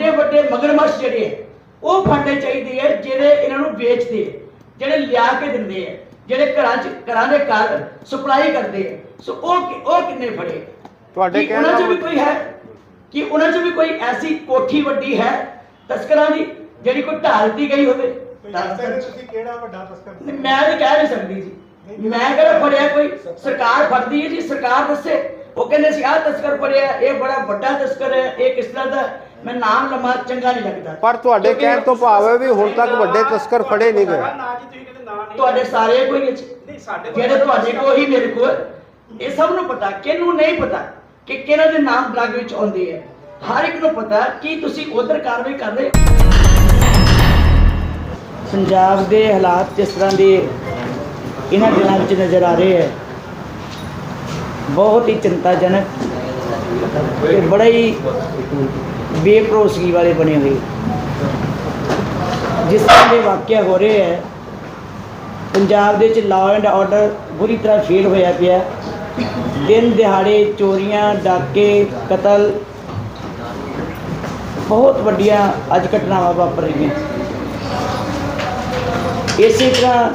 ਵੱਡੇ ਵੱਡੇ ਮਗਰਮੱਛ ਜਿਹੜੇ ਹੈ, ਉਹ ਫੜਨੇ ਚਾਹੀਦੇ ਹੈ ਜਿਹੜੇ ਇਹਨਾਂ ਨੂੰ ਵੇਚਦੇ ਹੈ, ਜਿਹੜੇ ਲਿਆ ਕੇ ਦਿੰਦੇ ਹੈ ਜਿਹੜੇ ਘਰਾਂ 'ਚ ਘਰਾਂ ਦੇ ਘਰ ਸਪਲਾਈ ਕਰਦੇ ਹੈ ਸੋ ਉਹ ਉਹ ਕਿੰਨੇ ਫੜੇ? ਤੁਹਾਡੇ ਕੀ ਉਹਨਾਂ ਕਹਿਣ 'ਚ ਵੀ ਕੋਈ ਹੈ? ਕਿ ਉਹਨਾਂ 'ਚ ਵੀ ਕੋਈ ਐਸੀ ਕੋਠੀ ਵੱਡੀ ਹੈ ਤਸਕਰਾਂ ਦੀ ਜਿਹੜੀ ਕੋਈ ਢਾਹ ਦਿੱਤੀ ਗਈ ਹੋਵੇ? ਦੱਸ ਸਕਦੇ ਤੁਸੀਂ ਕਿਹੜਾ ਵੱਡਾ ਤਸਕਰ? ਨਹੀਂ, ਮੈਂ ਤਾਂ ਕਹਿ ਨਹੀਂ ਸਕਦੀ ਜੀ। ਮੈਂ ਕਿਹੜਾ ਫੜਿਆ ਕੋਈ? ਸਰਕਾਰ ਫੜਦੀ ਹੈ ਜੀ ਸਰਕਾਰ ਦੱਸੇ। ਉਹ ਕਹਿੰਦੇ ਸੀ ਆਹ ਤਸਕਰ ਫੜਿਆ ਇਹ ਬੜਾ ਵੱਡਾ ਤਸਕਰ ਹੈ ਇਹ ਕਿਸ ਤਰ੍ਹਾਂ ਦਾ? ਮੈਂ ਨਾਮ ਲਵਾਂ ਚੰਗਾ ਨਹੀਂ ਲੱਗਦਾ। ਪਰ ਤੁਹਾਡੇ ਕਹਿਣ ਤੋਂ ਭਾਵ ਹੈ ਵੀ ਹੁਣ ਤੱਕ ਵੱਡੇ ਤਸਕਰ ਫੜੇ ਨਹੀਂ ਗਏ। ਨਾ ਜੀ ਤੁਸੀਂ ਕਹਿੰਦੇ ਨਾ ਨਹੀਂ ਤੁਹਾਡੇ ਸਾਰੇ ਕੋਈ ਨਹੀਂ ਸਾਡੇ ਕੋਲ ਜਿਹੜੇ ਤੁਹਾਡੇ ਕੋਲ ਹੀ ਮੇਰੇ ਕੋਲ ਇਹ ਸਭ ਨੂੰ ਪਤਾ ਕਿਹਨੂੰ ਨਹੀਂ ਪਤਾ ਕਿ ਕਿਹਨਾਂ ਦੇ ਨਾਮ ਬਲੱਗ ਵਿੱਚ ਆਉਂਦੇ ਹੈ ਹਰ ਇੱਕ ਨੂੰ ਪਤਾ ਕਿ ਤੁਸੀਂ ਉਧਰ ਕਾਰਵਾਈ ਕਰ ਰਹੇ ਪੰਜਾਬ ਦੇ ਹਾਲਾਤ ਜਿਸ ਤਰ੍ਹਾਂ ਦੇ ਇਹਨਾਂ ਦਿਨਾਂ ਵਿੱਚ ਨਜ਼ਰ ਆ ਰਹੇ ਹੈ ਬਹੁਤ ਹੀ ਚਿੰਤਾਜਨਕ ਤੇ ਬੜਾ ਹੀ ਬੇਭਰੋਸਗੀ ਵਾਲੇ ਬਣੇ ਹੋਏ। ਜਿਸ ਤਰ੍ਹਾਂ ਦੇ ਵਾਕਿਆ ਹੋ ਰਹੇ ਹੈ, ਪੰਜਾਬ ਦੇ ਵਿੱਚ ਲਾਅ ਐਂਡ ਆਰਡਰ ਬੁਰੀ ਤਰ੍ਹਾਂ ਫੇਲ ਹੋਇਆ ਪਿਆ ਦਿਨ ਦਿਹਾੜੇ ਚੋਰੀਆਂ, ਡਾਕੇ, ਕਤਲ, ਬਹੁਤ ਵੱਡੀਆਂ ਅੱਜ ਘਟਨਾਵਾਂ ਵਾਪਰ ਰਹੀਆਂ। ਇਸੇ ਤਰ੍ਹਾਂ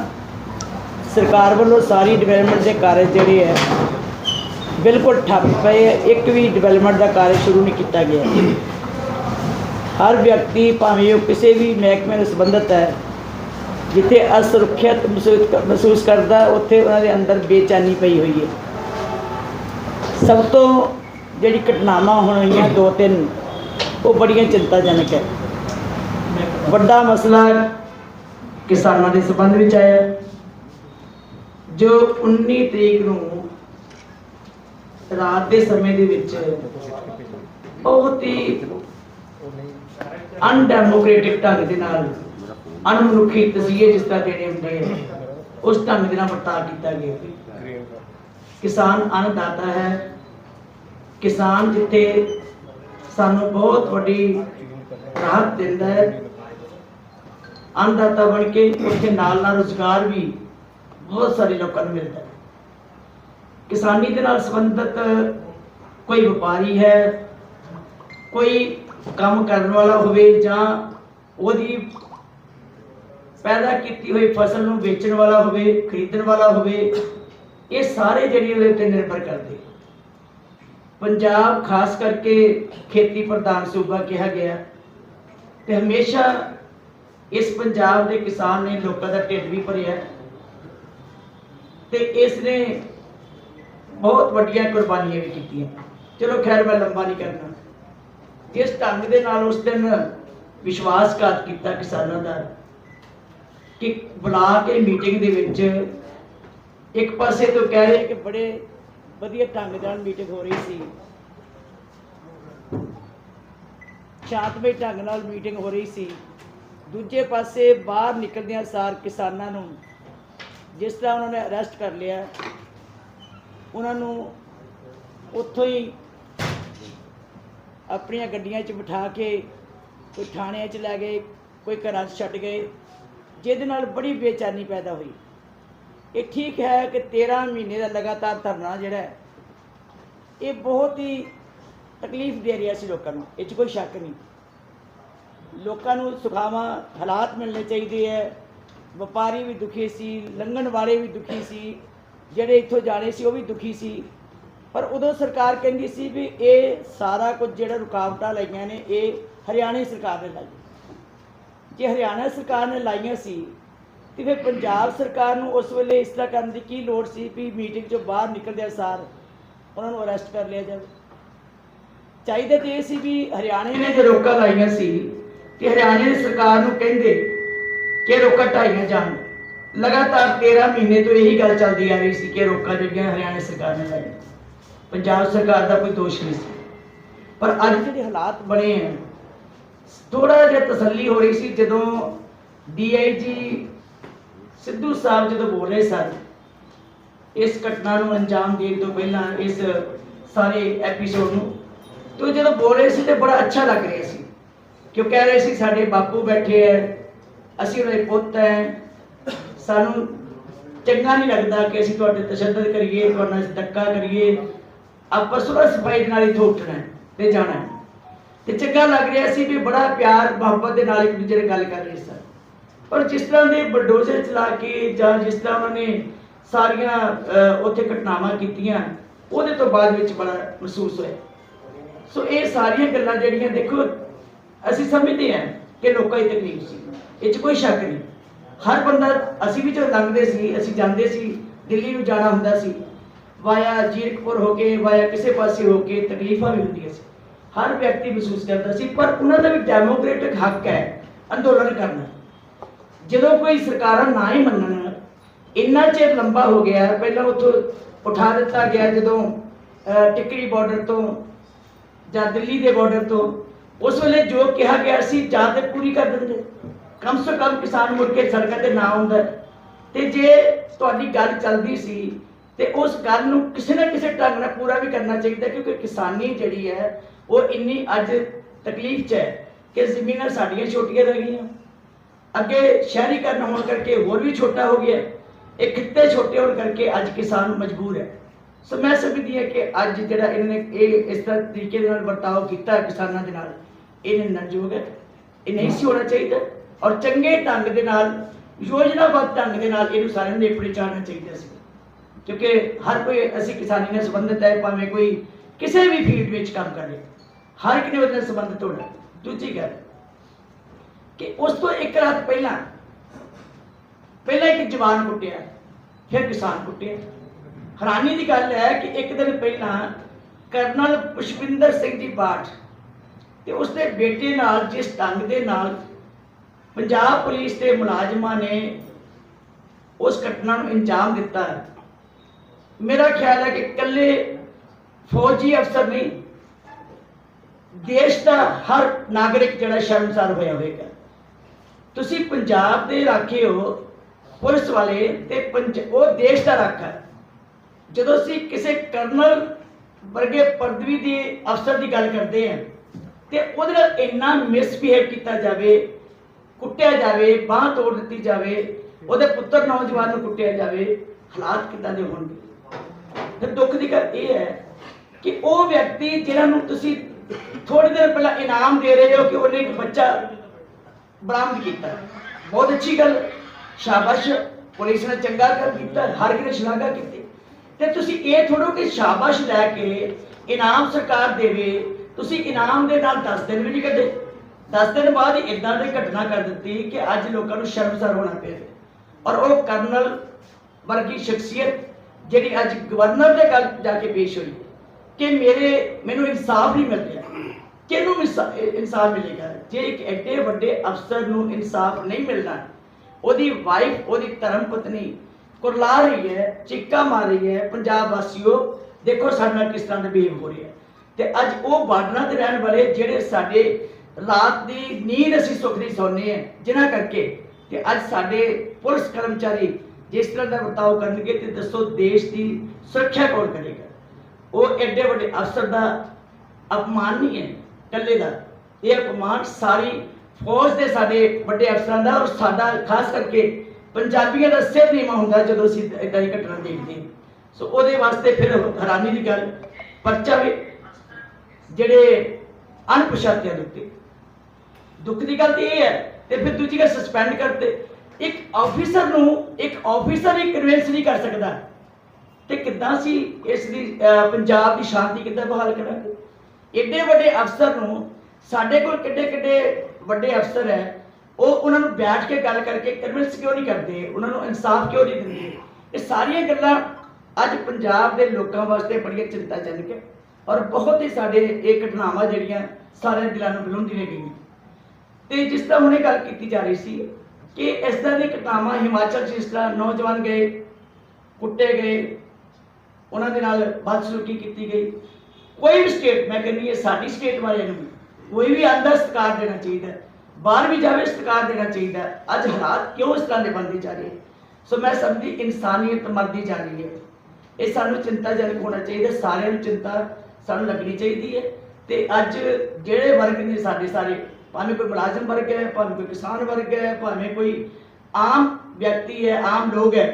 ਸਰਕਾਰ ਵੱਲੋਂ ਸਾਰੀ ਡਿਵੈਲਪਮੈਂਟ ਦੇ ਕਾਰਜ ਜਿਹੜੇ ਹੈ, ਬਿਲਕੁਲ ਠੱਪ ਪਏ ਹੈ। ਇੱਕ ਵੀ ਡਿਵੈਲਪਮੈਂਟ ਦਾ ਕਾਰਜ ਸ਼ੁਰੂ ਨਹੀਂ ਕੀਤਾ ਗਿਆ। ਹਰ ਵਿਅਕਤੀ ਭਾਵੇਂ ਉਹ ਕਿਸੇ ਵੀ ਮਹਿਕਮੇ ਨਾਲ ਸੰਬੰਧਿਤ ਹੈ, ਜਿੱਥੇ ਅਸੁਰੱਖਿਅਤ ਮਹਿਸੂਸ ਮਹਿਸੂਸ ਕਰਦਾ, ਉੱਥੇ ਉਹਨਾਂ ਦੇ ਅੰਦਰ ਬੇਚੈਨੀ ਪਈ ਹੋਈ ਹੈ। ਸਭ ਤੋਂ ਜਿਹੜੀ ਘਟਨਾਵਾਂ ਹੋਈਆਂ ਦੋ ਤਿੰਨ, ਉਹ ਬੜੀਆਂ ਚਿੰਤਾਜਨਕ ਹੈ। ਵੱਡਾ ਮਸਲਾ ਕਿਸਾਨਾਂ ਦੇ ਸੰਬੰਧ ਵਿੱਚ ਆਇਆ। ਜੋ 19 ਤਰੀਕ ਨੂੰ ਰਾਤ ਦੇ ਸਮੇਂ ਦੇ ਵਿੱਚ ਬਹੁਤ ਹੀ ਅਨਡੈਮੋਕ੍ਰੈਟਿਕ ਢੰਗ ਦੇ ਨਾਲ ਅਣਮਨੁੱਖੀ ਤਸੀਹੇ ਜਿਸ ਤਰ੍ਹਾਂ ਦੇਣੇ ਹੁੰਦੇ ਆ, ਉਸ ਢੰਗ ਦੇ ਨਾਲ ਵਰਤਾਅ ਕੀਤਾ ਗਿਆ। ਕਿਸਾਨ ਅੰਨਦਾਤਾ ਹੈ। ਕਿਸਾਨ ਜਿੱਥੇ ਸਾਨੂੰ ਬਹੁਤ ਵੱਡੀ ਰਾਹਤ ਦਿੰਦਾ ਹੈ, ਅੰਨਦਾਤਾ ਬਣ ਕੇ ਉੱਥੇ ਨਾਲ ਨਾਲ ਰੁਜ਼ਗਾਰ ਵੀ ਬਹੁਤ ਸਾਰੇ ਲੋਕਾਂ ਨੂੰ ਮਿਲਦਾ ਹੈ। ਕਿਸਾਨੀ ਦੇ ਨਾਲ ਸੰਬੰਧਿਤ ਕੋਈ ਵਪਾਰੀ ਹੈ, ਕੋਈ ਕੰਮ ਕਰਨ ਵਾਲਾ ਹੋਵੇ ਜਾਂ ਉਹਦੀ ਪੈਦਾ ਕੀਤੀ ਹੋਈ ਫਸਲ ਨੂੰ ਵੇਚਣ ਵਾਲਾ ਹੋਵੇ, ਖਰੀਦਣ ਵਾਲਾ ਹੋਵੇ, ਇਹ ਸਾਰੇ ਜਿਹੜੇ ਉਹਦੇ ਤੇ ਨਿਰਭਰ ਕਰਦੇ। ਪੰਜਾਬ ਖਾਸ ਕਰਕੇ ਖੇਤੀ ਪ੍ਰਧਾਨ ਸੂਬਾ ਕਿਹਾ ਗਿਆ ਤੇ ਹਮੇਸ਼ਾ ਇਸ ਪੰਜਾਬ ਦੇ ਕਿਸਾਨ ਨੇ ਲੋਕਾਂ ਦਾ ਢਿੱਡ ਵੀ ਭਰਿਆ ਤੇ ਇਸ ਨੇ ਬਹੁਤ ਵੱਡੀਆਂ ਕੁਰਬਾਨੀਆਂ ਵੀ ਕੀਤੀਆਂ। ਚਲੋ ਖੈਰ, ਮੈਂ ਲੰਬਾ ਨਹੀਂ ਕਰਨਾ। ਜਿਸ ਢੰਗ ਦੇ ਨਾਲ ਉਸ ਦਿਨ ਵਿਸ਼ਵਾਸਘਾਤ ਕੀਤਾ ਕਿਸਾਨਾਂ ਦਾ, ਕਿ ਬੁਲਾ ਕੇ ਮੀਟਿੰਗ ਦੇ ਵਿੱਚ ਇੱਕ ਪਾਸੇ ਤੋਂ ਕਹਿ ਰਹੇ ਕਿ ਬੜੇ ਵਧੀਆ ਢੰਗ ਨਾਲ ਮੀਟਿੰਗ ਹੋ ਰਹੀ ਸੀ। ਸ਼ਾਂਤਮਈ ਢੰਗ ਨਾਲ ਮੀਟਿੰਗ ਹੋ ਰਹੀ ਸੀ। ਦੂਜੇ ਪਾਸੇ ਬਾਹਰ ਨਿਕਲਦਿਆਂ ਸਾਰ ਕਿਸਾਨਾਂ ਨੂੰ ਜਿਸ ਤਰ੍ਹਾਂ ਉਹਨਾਂ ਨੇ ਅਰੈਸਟ ਕਰ ਲਿਆ, ਉਹਨਾਂ ਨੂੰ ਉੱਥੋਂ ਹੀ ਆਪਣੀਆਂ ਗੱਡੀਆਂ 'ਚ ਬਿਠਾ ਕੇ, ਕੋਈ ਥਾਣਿਆਂ 'ਚ ਲੈ ਗਏ, ਕੋਈ ਘਰਾਂ 'ਚ ਛੱਡ ਗਏ, ਜਿਹਦੇ ਨਾਲ ਬੜੀ ਬੇਚੈਨੀ ਪੈਦਾ ਹੋਈ। ਇਹ ਠੀਕ ਹੈ ਕਿ 13 ਮਹੀਨੇ ਦਾ ਲਗਾਤਾਰ ਧਰਨਾ ਜਿਹੜਾ ਹੈ, ਇਹ ਬਹੁਤ ਹੀ ਤਕਲੀਫ ਦੇ ਰਿਹਾ ਸੀ ਲੋਕਾਂ ਨੂੰ, ਇਹ 'ਚ ਕੋਈ ਸ਼ੱਕ ਨਹੀਂ। ਲੋਕਾਂ ਨੂੰ ਸੁਖਾਵਾਂ, ਹਾਲਾਤ ਮਿਲਣੇ ਚਾਹੀਦੇ ਹੈ, ਵਪਾਰੀ ਵੀ ਦੁਖੀ ਸੀ, ਲੰਘਣ ਵਾਲੇ ਵੀ ਦੁਖੀ ਸੀ, ਜਿਹੜੇ ਇੱਥੋਂ ਜਾਣੇ ਸੀ ਉਹ ਵੀ ਦੁਖੀ ਸੀ। ਪਰ ਉਦੋਂ ਸਰਕਾਰ ਕਹਿੰਦੀ ਸੀ ਵੀ ਇਹ ਸਾਰਾ ਕੁਝ ਜਿਹੜਾ ਰੁਕਾਵਟਾਂ ਲਾਈਆਂ ਨੇ, ਇਹ ਹਰਿਆਣਾ ਸਰਕਾਰ ਨੇ ਲਾਈਆਂ। ਜੇ ਹਰਿਆਣਾ ਸਰਕਾਰ ਨੇ ਲਾਈਆਂ ਸੀ, ਤੇ ਫਿਰ ਪੰਜਾਬ ਸਰਕਾਰ ਨੂੰ ਉਸ ਵੇਲੇ ਇਸ ਤਰ੍ਹਾਂ ਕਰਨ ਦੀ ਕੀ ਲੋੜ ਸੀ ਵੀ ਮੀਟਿੰਗ ਚੋਂ ਬਾਹਰ ਨਿਕਲਦੇ ਸਾਰ, ਉਹਨਾਂ ਨੂੰ ਅਰੈਸਟ ਕਰ ਲਿਆ ਜਾਵੇ? ਚਾਹੀਦਾ ਤੇ ਇਹ ਸੀ ਵੀ ਹਰਿਆਣੇ ਨੇ ਜੇ ਰੋਕਾਂ ਲਾਈਆਂ ਸੀ ਕਿ ਹਰਿਆਣੇ ਦੀ ਸਰਕਾਰ ਨੂੰ ਕਹਿੰਦੇ ਕਿ ਰੋਕਾਂ ਢਾਈਆਂ ਜਾਣ। ਲਗਾਤਾਰ 13 ਮਹੀਨੇ ਤੋਂ ਇਹੀ ਗੱਲ ਚੱਲਦੀ ਆ ਰਹੀ ਸੀ ਕਿ ਰੋਕਾਂ ਜਿਹੜੀਆਂ ਹਰਿਆਣਾ ਸਰਕਾਰ ਨੇ ਲਾਈਆਂ। ਪੰਜਾਬ ਸਰਕਾਰ ਦਾ ਕੋਈ ਦੋਸ਼ ਨਹੀਂ ਸੀ। ਪਰ ਅੱਜ ਜਿਹੜੇ ਹਾਲਾਤ ਬਣੇ ਆ ਥੋੜਾ ਜਿਹਾ ਤਸੱਲੀ ਹੋ ਰਹੀ ਸੀ ਜਦੋਂ ਡੀਆਈਜੀ ਸਿੱਧੂ ਸਾਹਿਬ ਜਦੋਂ ਬੋਲ ਰਹੇ ਸਨ ਇਸ ਘਟਨਾ ਨੂੰ ਅੰਜਾਮ ਦੇਣ ਤੋਂ ਪਹਿਲਾਂ ਇਸ ਸਾਰੇ ਐਪੀਸੋਡ ਨੂੰ ਤੇ ਜਦੋਂ ਬੋਲ ਰਹੇ ਸੀ ਤੇ ਬੜਾ ਅੱਛਾ ਲੱਗ ਰਿਹਾ ਸੀ। ਕਿਉਂ ਕਹਿ ਰਹੇ ਸੀ ਸਾਡੇ ਬਾਪੂ ਬੈਠੇ ਐ ਅਸੀਂ ਉਹਨਾਂ ਦੇ ਪੁੱਤ ਐ ਸਾਨੂੰ ਚੰਗਾ ਨਹੀਂ ਲੱਗਦਾ ਕਿ ਅਸੀਂ ਤੁਹਾਡੇ ਤਸ਼ੱਦਦ ਕਰੀਏ ਤੁਹਾਡੇ ਧੱਕਾ ਕਰੀਏ ਆਪਾਂ ਸੁਲਹ ਸਫ਼ਾਈ ਦੇ ਨਾਲ ਇੱਥੋਂ ਉੱਠਣਾ ਤੇ ਜਾਣਾ ਤੇ ਚੰਗਾ ਲੱਗ ਰਿਹਾ ਸੀ ਵੀ ਬੜਾ ਪਿਆਰ ਮੁਹੱਬਤ ਦੇ ਨਾਲ ਇੱਕ ਦੂਜੇ ਨਾਲ ਗੱਲ ਕਰ ਰਹੇ ਸਨ ਪਰ ਜਿਸ ਤਰ੍ਹਾਂ ਦੇ ਬਲਡੋਜ਼ਰ ਚਲਾ ਕੇ ਜਾਂ ਜਿਸ ਤਰ੍ਹਾਂ ਉਹਨਾਂ ਨੇ ਸਾਰੀਆਂ ਉੱਥੇ ਘਟਨਾਵਾਂ ਕੀਤੀਆਂ ਉਹਦੇ ਤੋਂ ਬਾਅਦ ਵਿੱਚ ਬੜਾ ਮਹਿਸੂਸ ਹੋਇਆ ਸੋ ਇਹ ਸਾਰੀਆਂ ਗੱਲਾਂ ਜਿਹੜੀਆਂ ਦੇਖੋ ਅਸੀਂ ਸਮਝਦੇ ਹਾਂ ਕਿ ਲੋਕਾਂ ਦੀ ਤਕਲੀਫ ਸੀ ਇਹ 'ਚ ਕੋਈ ਸ਼ੱਕ ਨਹੀਂ ਹਰ ਬੰਦਾ ਅਸੀਂ ਵੀ ਜਦੋਂ ਲੰਘਦੇ ਸੀ ਅਸੀਂ ਜਾਂਦੇ ਸੀ ਦਿੱਲੀ ਨੂੰ ਜਾਣਾ ਹੁੰਦਾ ਸੀ ਵਾਇਆ ਜੀਰਕਪੁਰ ਹੋ ਕੇ, ਵਾਇਆ ਕਿਸੇ ਪਾਸੇ ਹੋ ਕੇ ਤਕਲੀਫਾਂ ਵੀ ਹੁੰਦੀਆਂ ਸੀ। ਹਰ ਵਿਅਕਤੀ ਮਹਿਸੂਸ ਕਰਦਾ ਸੀ, ਪਰ ਉਹਨਾਂ ਦਾ ਵੀ ਡੈਮੋਕ੍ਰੈਟਿਕ ਹੱਕ ਹੈ ਅੰਦੋਲਨ ਕਰਨਾ। ਜਦੋਂ ਕੋਈ ਸਰਕਾਰਾਂ ਨਾ ਹੀ ਮੰਨਣ, ਇੰਨਾ ਚਿਰ ਲੰਬਾ ਹੋ ਗਿਆ, ਪਹਿਲਾਂ ਉੱਥੋਂ ਉਠਾ ਦਿੱਤਾ ਗਿਆ ਜਦੋਂ ਟਿੱਕਰੀ ਬਾਰਡਰ ਤੋਂ ਜਾਂ ਦਿੱਲੀ ਦੇ ਬਾਰਡਰ ਤੋਂ, ਉਸ ਵੇਲੇ ਜੋ ਕਿਹਾ ਗਿਆ ਸੀ ਜਾਂ ਤੇ ਪੂਰੀ ਕਰ ਦਿੰਦੇ। ਕਮ ਸੇ ਕਮ ਕਿਸਾਨ ਮੁੜ ਕੇ ਸੜਕਾਂ ਤੇ ਨਾ ਆਉਂਦਾ। ਤੇ ਜੇ ਤੁਹਾਡੀ ਗੱਲ ਚੱਲਦੀ ਸੀ ਤੇ ਉਸ ਗੱਲ ਨੂੰ ਕਿਸੇ ਨਾ ਕਿਸੇ ਢੰਗ ਨਾਲ ਪੂਰਾ ਵੀ ਕਰਨਾ ਚਾਹੀਦਾ, ਕਿਉਂਕਿ ਕਿਸਾਨੀ ਜਿਹੜੀ ਹੈ, ਉਹ ਇੰਨੀ ਅੱਜ ਤਕਲੀਫ 'ਚ ਹੈ ਕਿ ਜ਼ਮੀਨਾਂ ਸਾਡੀਆਂ ਛੋਟੀਆਂ ਰਹਿ ਗਈਆਂ। ਅੱਗੇ ਸ਼ਹਿਰੀਕਰਨ ਹੋਣ ਕਰਕੇ ਹੋਰ ਵੀ ਛੋਟਾ ਹੋ ਗਿਆ ਇਹ ਖਿੱਤੇ ਛੋਟੇ ਹੋਣ ਕਰਕੇ ਅੱਜ ਕਿਸਾਨ ਮਜਬੂਰ ਹੈ। ਸੋ ਮੈਂ ਸਮਝਦੀ ਹਾਂ ਕਿ ਅੱਜ ਜਿਹੜਾ ਇਹਨਾਂ ਨੇ ਇਹ ਇਸ ਤਰ੍ਹਾਂ ਤਰੀਕੇ ਦੇ ਨਾਲ ਵਰਤਾਓ ਕੀਤਾ ਕਿਸਾਨਾਂ ਦੇ ਨਾਲ, ਇਹ ਨਿੰਦਣਯੋਗ ਹੈ। ਇਹ ਨਹੀਂ ਸੀ ਹੋਣਾ ਚਾਹੀਦਾ ਔਰ ਚੰਗੇ ਢੰਗ ਦੇ ਨਾਲ, ਯੋਜਨਾਬੱਧ ਢੰਗ ਦੇ ਨਾਲ ਇਹਨੂੰ ਸਾਰਿਆਂ ਨੂੰ ਨੇਪਰੇ ਚਾੜਨਾ ਚਾਹੀਦਾ ਸੀ। ਕਿਉਂਕਿ ਹਰ ਕੋਈ ਅਸੀਂ ਕਿਸਾਨੀ ਨਾਲ ਸੰਬੰਧਿਤ ਹੈ, ਭਾਵੇਂ ਕੋਈ ਕਿਸੇ ਵੀ ਫੀਲਡ ਵਿੱਚ ਕੰਮ ਕਰੇ ਹਰ ਇੱਕ ਨੇ ਉਹਦੇ ਨਾਲ ਸੰਬੰਧਿਤ ਹੋਣਾ ਦੂਜੀ ਗੱਲ ਕਿ ਉਸ ਤੋਂ ਇੱਕ ਰਾਤ ਪਹਿਲਾਂ ਪਹਿਲਾਂ ਇੱਕ ਜਵਾਨ ਕੁੱਟਿਆ, ਫਿਰ ਕਿਸਾਨ ਕੁੱਟਿਆ। ਹੈਰਾਨੀ ਦੀ ਗੱਲ ਹੈ ਕਿ ਇੱਕ ਦਿਨ ਪਹਿਲਾਂ ਕਰਨਲ ਪੁਸ਼ਪਿੰਦਰ ਸਿੰਘ ਜੀ ਬਾਠ ਤੇ ਉਸਦੇ ਬੇਟੇ ਨਾਲ ਜਿਸ ਢੰਗ ਦੇ ਨਾਲ ਪੰਜਾਬ ਪੁਲਿਸ ਦੇ ਮੁਲਾਜ਼ਮਾਂ ਨੇ ਉਸ ਘਟਨਾ ਨੂੰ ਅੰਜਾਮ ਦਿੱਤਾ ਮੇਰਾ ਖਿਆਲ ਹੈ ਕਿ ਇਕੱਲੇ ਫੌਜੀ ਅਫਸਰ ਨਹੀਂ, ਦੇਸ਼ ਦਾ ਹਰ ਨਾਗਰਿਕ ਜਿਹੜਾ ਸ਼ਰਮਸਾਰ ਹੋਇਆ ਹੋਵੇਗਾ ਤੁਸੀਂ ਪੰਜਾਬ ਦੇ ਰਾਖੇ ਹੋ, ਪੁਲਿਸ ਵਾਲੇ ਤੇ ਪੰਜ, ਉਹ ਦੇਸ਼ ਦਾ ਰਾਖਾ ਜਦੋਂ ਅਸੀਂ ਕਿਸੇ ਕਰਨਲ ਵਰਗੇ ਪਦਵੀ ਦੇ ਅਫਸਰ ਦੀ ਗੱਲ ਕਰਦੇ ਹਾਂ, ਤੇ ਉਹਦੇ ਨਾਲ ਇੰਨਾ ਮਿਸਬਿਹੇਵ ਕੀਤਾ ਜਾਵੇ, ਕੁੱਟਿਆ ਜਾਵੇ, ਬਾਹ ਤੋੜ ਦਿੱਤੀ ਜਾਵੇ, ਉਹਦੇ ਪੁੱਤਰ ਨੌਜਵਾਨ ਨੂੰ ਕੁੱਟਿਆ ਜਾਵੇ, ਹਾਲਾਤ ਕਿੱਦਾਂ ਦੇ ਹੋਣਗੇ? ਫਿਰ ਦੁੱਖ ਦੀ ਗੱਲ ਇਹ ਹੈ ਕਿ ਉਹ ਵਿਅਕਤੀ ਜਿਹਨਾਂ ਨੂੰ ਤੁਸੀਂ ਥੋੜੀ ਦੇਰ ਪਹਿਲਾਂ ਇਨਾਮ ਦੇ ਰਹੇ ਹੋ ਕਿ ਉਹਨੇ ਇੱਕ ਬੱਚਾ ਬਰਾਮਦ ਕੀਤਾ। ਬਹੁਤ ਅੱਛੀ ਗੱਲ। ਸ਼ਾਬਾਸ਼। ਪੁਲਿਸ ਨੇ ਚੰਗਾ ਕੰਮ ਕੀਤਾ। ਹਰ ਕਿਸੇ ਨੇ ਸ਼ਲਾਘਾ ਕੀਤੀ। ਤੇ ਤੁਸੀਂ ਇਹ ਥੋੜੋ ਕਿ ਸ਼ਾਬਾਸ਼ ਲੈ ਕੇ ਇਨਾਮ ਸਰਕਾਰ ਦੇਵੇ, ਤੁਸੀਂ ਇਨਾਮ ਦੇ ਨਾਲ 10 ਦਿਨ ਵੀ ਨਹੀਂ ਕੱਢੇ। 10 ਦਿਨ ਬਾਅਦ ਹੀ ਇਦਾਂ ਦੀ ਘਟਨਾ ਕਰ ਦਿੱਤੀ ਕਿ ਅੱਜ ਲੋਕਾਂ ਨੂੰ ਸ਼ਰਮਸਾਰ ਹੋਣਾ ਪਿਆ। ਔਰ ਉਹ ਕਰਨਲ ਵਰਗੀ ਸ਼ਖਸੀਅਤ ਜਿਹੜੀ ਅੱਜ ਗਵਰਨਰ ਦੇ ਗੱਲ ਜਾ ਕੇ ਪੇਸ਼ ਹੋਈ, ਕਿ ਮੇਰੇ, ਮੈਨੂੰ ਇਨਸਾਫ ਨਹੀਂ ਮਿਲ ਰਿਹਾ। ਕਿਹਨੂੰ ਇਨਸਾਫ ਮਿਲੇਗਾ? ਜੇ ਇੱਕ ਐਡੇ ਵੱਡੇ ਅਫਸਰ ਨੂੰ ਇਨਸਾਫ ਨਹੀਂ ਮਿਲਣਾ, ਉਹਦੀ ਵਾਈਫ ਉਹਦੀ ਧਰਮ ਪਤਨੀ ਕੁਰਲਾ ਰਹੀ ਹੈ, ਚੀਕਾ ਮਾਰ ਰਹੀ ਹੈ, ਪੰਜਾਬ ਵਾਸੀਓ, ਦੇਖੋ ਸਾਡੇ ਨਾਲ ਕਿਸ ਤਰ੍ਹਾਂ ਦਾ ਬਿਹੇਵ ਹੋ ਰਿਹਾ ਤੇ ਅੱਜ ਉਹ ਬਾਰਡਰਾਂ ਤੇ ਰਹਿਣ ਵਾਲੇ ਜਿਹੜੇ ਸਾਡੇ ਰਾਤ ਦੀ ਨੀਂਦ ਅਸੀਂ ਸੁੱਖ ਦੀ ਸੌਂਦੇ ਹਾਂ, ਜਿਨ੍ਹਾਂ ਕਰਕੇ, ਤੇ ਅੱਜ ਸਾਡੇ ਪੁਲਿਸ ਕਰਮਚਾਰੀ ਜਿਸ ਤਰ੍ਹਾਂ ਦਾ ਵਰਤਾਓ ਕਰਨਗੇ ਤੇ ਦੱਸੋ ਦੇਸ਼ ਦੀ ਸੁਰੱਖਿਆ ਕੌਣ ਕਰੇਗਾ? ਉਹ ਐਡੇ ਵੱਡੇ ਅਫਸਰ ਦਾ ਅਪਮਾਨ ਨਹੀਂ ਹੈ, ਇਕੱਲੇ ਦਾ। ਇਹ ਅਪਮਾਨ ਸਾਰੀ ਫੌਜ ਦੇ ਸਾਡੇ ਵੱਡੇ ਅਫਸਰਾਂ ਦਾ ਔਰ ਸਾਡਾ, ਖਾਸ ਕਰਕੇ ਪੰਜਾਬੀਆਂ ਦਾ ਸਿਰ ਨੀਵਾਂ ਹੁੰਦਾ ਜਦੋਂ ਅਸੀਂ ਇਦਾਂ ਦੀ ਘਟਨਾ ਦੇਖਦੇ ਹਾਂ। ਸੋ ਉਹਦੇ ਵਾਸਤੇ ਫਿਰ ਹੈਰਾਨੀ ਦੀ ਗੱਲ, ਪਰਚਾ ਵੀ ਜਿਹੜੇ ਅਣਪਛਾਤਿਆਂ ਦੇ ਉੱਤੇ। ਦੁੱਖ ਦੀ ਗੱਲ ਤੇ ਇਹ ਹੈ, ਤੇ ਫਿਰ ਦੂਜੀ ਗੱਲ ਸਸਪੈਂਡ ਕਰਤੇ। ਇੱਕ ਆਫੀਸਰ ਨੂੰ ਇੱਕ ਆਫੀਸਰ ਹੀ ਕਨਵਿੰਸ ਨਹੀਂ ਕਰ ਸਕਦਾ। ਤੇ ਕਿੱਦਾਂ ਸੀ ਇਸ ਦੀ ਪੰਜਾਬ ਦੀ ਸ਼ਾਂਤੀ ਕਿੱਦਾਂ ਬਹਾਲ ਕਰਾਂਗੇ ਏਡੇ ਵੱਡੇ ਅਫਸਰ ਨੂੰ ਸਾਡੇ ਕੋਲ ਕਿੱਡੇ ਕਿੱਡੇ ਵੱਡੇ ਅਫਸਰ ਹੈ, ਉਹ ਉਹਨਾਂ ਨੂੰ ਬੈਠ ਕੇ ਗੱਲ ਕਰਕੇ ਕਨਵਿੰਸ ਕਿਉਂ ਨਹੀਂ ਕਰਦੇ? ਉਹਨਾਂ ਨੂੰ ਇਨਸਾਫ ਕਿਉਂ ਨਹੀਂ ਦਿੰਦੇ? ਇਹ ਸਾਰੀਆਂ ਗੱਲਾਂ ਅੱਜ ਪੰਜਾਬ ਦੇ ਲੋਕਾਂ ਵਾਸਤੇ ਬੜੀਆਂ ਚਿੰਤਾਜਨਕ ਹੈ ਔਰ ਬਹੁਤ ਹੀ ਸਾਡੇ ਇਹ ਘਟਨਾਵਾਂ ਜਿਹੜੀਆਂ ਸਾਰੇ ਦਿਲਾਂ ਨੂੰ ਬਲੁੰਦੀਆਂ ਗਈਆਂ। ਤੇ ਜਿਸ ਤਰ੍ਹਾਂ ਹੁਣੇ ਗੱਲ ਕੀਤੀ ਜਾ ਰਹੀ ਸੀ ਕਿ ਇਸ ਤਰ੍ਹਾਂ ਦੀ ਘਟਨਾਵਾਂ ਹਿਮਾਚਲ 'ਚ ਇਸ ਤਰ੍ਹਾਂ ਨੌਜਵਾਨ ਗਏ, ਕੁੱਟੇ ਗਏ, ਉਹਨਾਂ ਦੇ ਨਾਲ ਬਦਸਲੂਕੀ ਕੀਤੀ ਗਈ। ਕੋਈ ਵੀ ਸਟੇਟ ਮੈਂ ਕਹਿੰਦੀ ਹੈ ਸਾਡੀ ਸਟੇਟ ਵਾਲਿਆਂ ਨੂੰ ਵੀ ਕੋਈ ਵੀ ਆਂਦਾ ਸਤਿਕਾਰ ਦੇਣਾ ਚਾਹੀਦਾ ਬਾਹਰ ਵੀ ਜਾਵੇ ਸਤਿਕਾਰ ਦੇਣਾ ਚਾਹੀਦਾ ਅੱਜ ਹਾਲਾਤ ਕਿਉਂ ਇਸ ਤਰ੍ਹਾਂ ਦੇ ਬਣਦੇ ਜਾ ਰਹੇ ਸੋ ਮੈਂ ਸਮਝਦੀ ਇਨਸਾਨੀਅਤ ਮਰਦੀ ਜਾ ਰਹੀ ਹੈ। ਇਹ ਸਾਨੂੰ ਚਿੰਤਾਜਨਕ ਹੋਣਾ ਚਾਹੀਦਾ ਸਾਰਿਆਂ ਨੂੰ ਚਿੰਤਾ ਸਾਨੂੰ ਲੱਗਣੀ ਚਾਹੀਦੀ ਹੈ। ਤੇ ਅੱਜ ਜਿਹੜੇ ਵਰਗ ਨੇ ਸਾਡੇ ਸਾਰੇ ਭਾਵੇਂ ਕੋਈ ਮੁਲਾਜ਼ਮ ਵਰਗ ਹੈ, ਭਾਵੇਂ ਕੋਈ ਕਿਸਾਨ ਵਰਗ ਹੈ, ਭਾਵੇਂ ਕੋਈ ਆਮ ਵਿਅਕਤੀ ਹੈ, ਆਮ ਲੋਕ ਹੈ,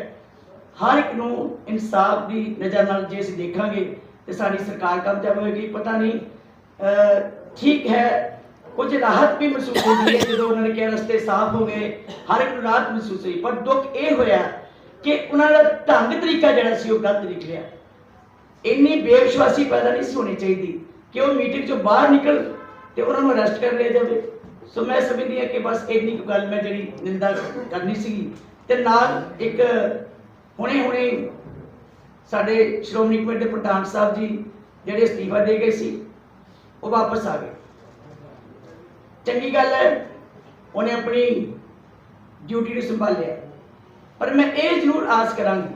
ਹਰ ਇੱਕ ਨੂੰ ਇਨਸਾਫ ਦੀ ਨਜ਼ਰ ਨਾਲ ਜੇ ਅਸੀਂ ਦੇਖਾਂਗੇ ਤੇ ਸਾਡੀ ਸਰਕਾਰ ਕਾਮਯਾਬ ਹੋਏਗੀ ਪਤਾ ਨਹੀਂ ਠੀਕ ਹੈ, ਕੁਝ ਰਾਹਤ ਵੀ ਮਹਿਸੂਸ ਹੁੰਦੀ ਹੈ ਜਦੋਂ ਉਹਨਾਂ ਨੇ ਕਿਹਾ ਰਸਤੇ ਸਾਫ਼ ਹੋ ਗਏ, ਹਰ ਇੱਕ ਨੂੰ ਰਾਹਤ ਮਹਿਸੂਸ ਹੋਈ, ਪਰ ਦੁੱਖ ਇਹ ਹੋਇਆ ਕਿ ਉਹਨਾਂ ਦਾ ਢੰਗ ਤਰੀਕਾ ਜਿਹੜਾ ਸੀ ਉਹ ਗਲਤ ਨਿਕਲਿਆ। ਇੰਨੀ ਬੇਵਿਸ਼ਵਾਸੀ ਪੈਦਾ ਨਹੀਂ ਸੀ ਹੋਣੀ ਚਾਹੀਦੀ ਕਿ ਉਹ ਮੀਟਿੰਗ ਚੋਂ ਬਾਹਰ ਨਿਕਲ ਤੇ ਉਹਨਾਂ ਨੂੰ ਅਰੈਸਟ ਕਰ ਲਿਆ ਜਾਵੇ। ਸੋ ਮੈਂ ਸਮਝਦੀ ਹਾਂ ਕਿ ਬਸ ਇੰਨੀ ਕੁ ਗੱਲ ਮੈਂ ਜਿਹੜੀ ਨਿੰਦਾ ਕਰਨੀ ਸੀ ਤੇ ਨਾਲ ਇੱਕ ਹੁਣੇ ਹੁਣੇ ਸਾਡੇ ਸ਼੍ਰੋਮਣੀ ਕਮੇਟੀ ਦੇ ਪ੍ਰਧਾਨ ਸਾਹਿਬ ਜੀ ਜਿਹੜੇ ਅਸਤੀਫਾ ਦੇ ਗਏ ਸੀ, ਉਹ ਵਾਪਸ ਆ ਗਏ। ਚੰਗੀ ਗੱਲ ਹੈ, ਉਹਨੇ ਆਪਣੀ ਡਿਊਟੀ ਨੂੰ ਸੰਭਾਲਿਆ। ਪਰ ਮੈਂ ਇਹ ਜ਼ਰੂਰ ਆਸ ਕਰਾਂਗੀ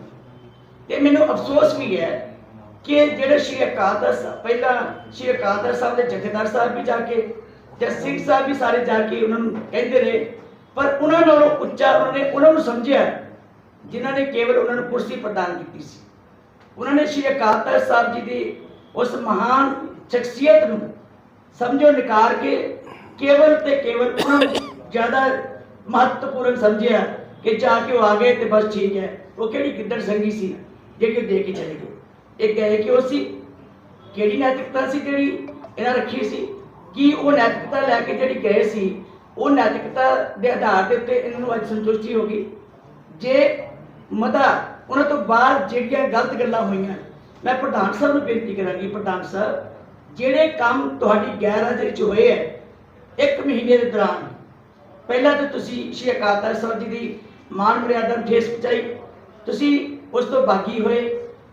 ਤੇ ਮੈਨੂੰ ਅਫਸੋਸ ਵੀ ਹੈ ਕਿ ਜਿਹੜੇ ਸ਼੍ਰੀ ਅਕਾਲ ਤਖਤ ਸਾਹਿਬ ਪਹਿਲਾਂ ਸ਼੍ਰੀ ਅਕਾਲ ਤਖਤ ਸਾਹਿਬ ਦੇ ਜਥੇਦਾਰ ਸਾਹਿਬ ਵੀ ਜਾ ਕੇ ਜਾਂ ਸਿੰਘ ਸਾਹਿਬ ਵੀ ਸਾਰੇ ਜਾ ਕੇ ਉਹਨਾਂ ਨੂੰ ਕਹਿੰਦੇ ਰਹੇ ਪਰ ਉਹਨਾਂ ਨਾਲੋਂ ਉੱਚਾ ਉਹਨਾਂ ਨੇ, ਉਹਨਾਂ ਨੂੰ ਸਮਝਿਆ ਜਿਨ੍ਹਾਂ ਨੇ ਕੇਵਲ ਉਹਨਾਂ ਨੂੰ ਕੁਰਸੀ ਪ੍ਰਦਾਨ ਕੀਤੀ ਸੀ। ਉਹਨਾਂ ਨੇ ਸ਼੍ਰੀ ਅਕਾਲ ਤਖਤ ਸਾਹਿਬ ਜੀ ਦੀ ਉਸ ਮਹਾਨ ਸ਼ਖਸੀਅਤ ਨੂੰ ਸਮਝੋ ਨਿਕਾਰ ਕੇ ਕੇਵਲ ਤੇ ਕੇਵਲ ਉਹਨਾਂ ਨੂੰ ਜ਼ਿਆਦਾ ਮਹੱਤਵਪੂਰਨ ਸਮਝਿਆ ਕਿ ਜਾ ਕੇ ਉਹ ਆ ਗਏ ਤੇ ਬਸ ਠੀਕ ਹੈ। ਉਹ ਕਿਹੜੀ ਗਿੱਦੜ ਸੰਗੀ ਸੀ? ਜਿਹੜੀ ਉਹ ਦੇ ਕੇ ਚਲੇ ਗਏ। ਇਹ ਗਏ ਕਿ ਉਹ ਸੀ, ਕਿਹੜੀ ਨੈਤਿਕਤਾ ਸੀ ਜਿਹੜੀ ਇਹਨਾਂ ਰੱਖੀ ਸੀ? ਕਿ ਉਹ ਨੈਤਿਕਤਾ ਲੈ ਕੇ ਜਿਹੜੀ ਗਏ ਸੀ, ਉਹ ਨੈਤਿਕਤਾ ਦੇ ਆਧਾਰ ਦੇ ਉੱਤੇ ਇਹਨਾਂ ਨੂੰ ਅੱਜ ਸੰਤੁਸ਼ਟੀ ਹੋ ਗਈ। ਜੇ ਮਤਾ ਉਹਨਾਂ ਤੋਂ ਬਾਅਦ ਜਿਹੜੀਆਂ ਗਲਤ ਗੱਲਾਂ ਹੋਈਆਂ, ਮੈਂ ਪ੍ਰਧਾਨ ਸਾਹਿਬ ਨੂੰ ਬੇਨਤੀ ਕਰਾਂਗੀ, ਪ੍ਰਧਾਨ ਸਾਹਿਬ, ਜਿਹੜੇ ਕੰਮ ਤੁਹਾਡੀ ਗੈਰ ਹਾਜ਼ਰੀ 'ਚ ਹੋਏ ਹੈ, ਇੱਕ ਮਹੀਨੇ ਦੇ ਦੌਰਾਨ, ਪਹਿਲਾਂ ਤਾਂ ਤੁਸੀਂ ਸ਼੍ਰੀ ਅਕਾਲ ਤਖਤ ਸਾਹਿਬ ਜੀ ਦੀ ਮਾਨ ਮਰਿਆਦਾ ਨੂੰ ਠੇਸ ਪਹੁੰਚਾਈ, ਤੁਸੀਂ ਉਸ ਤੋਂ ਬਾਗੀ ਹੋਏ,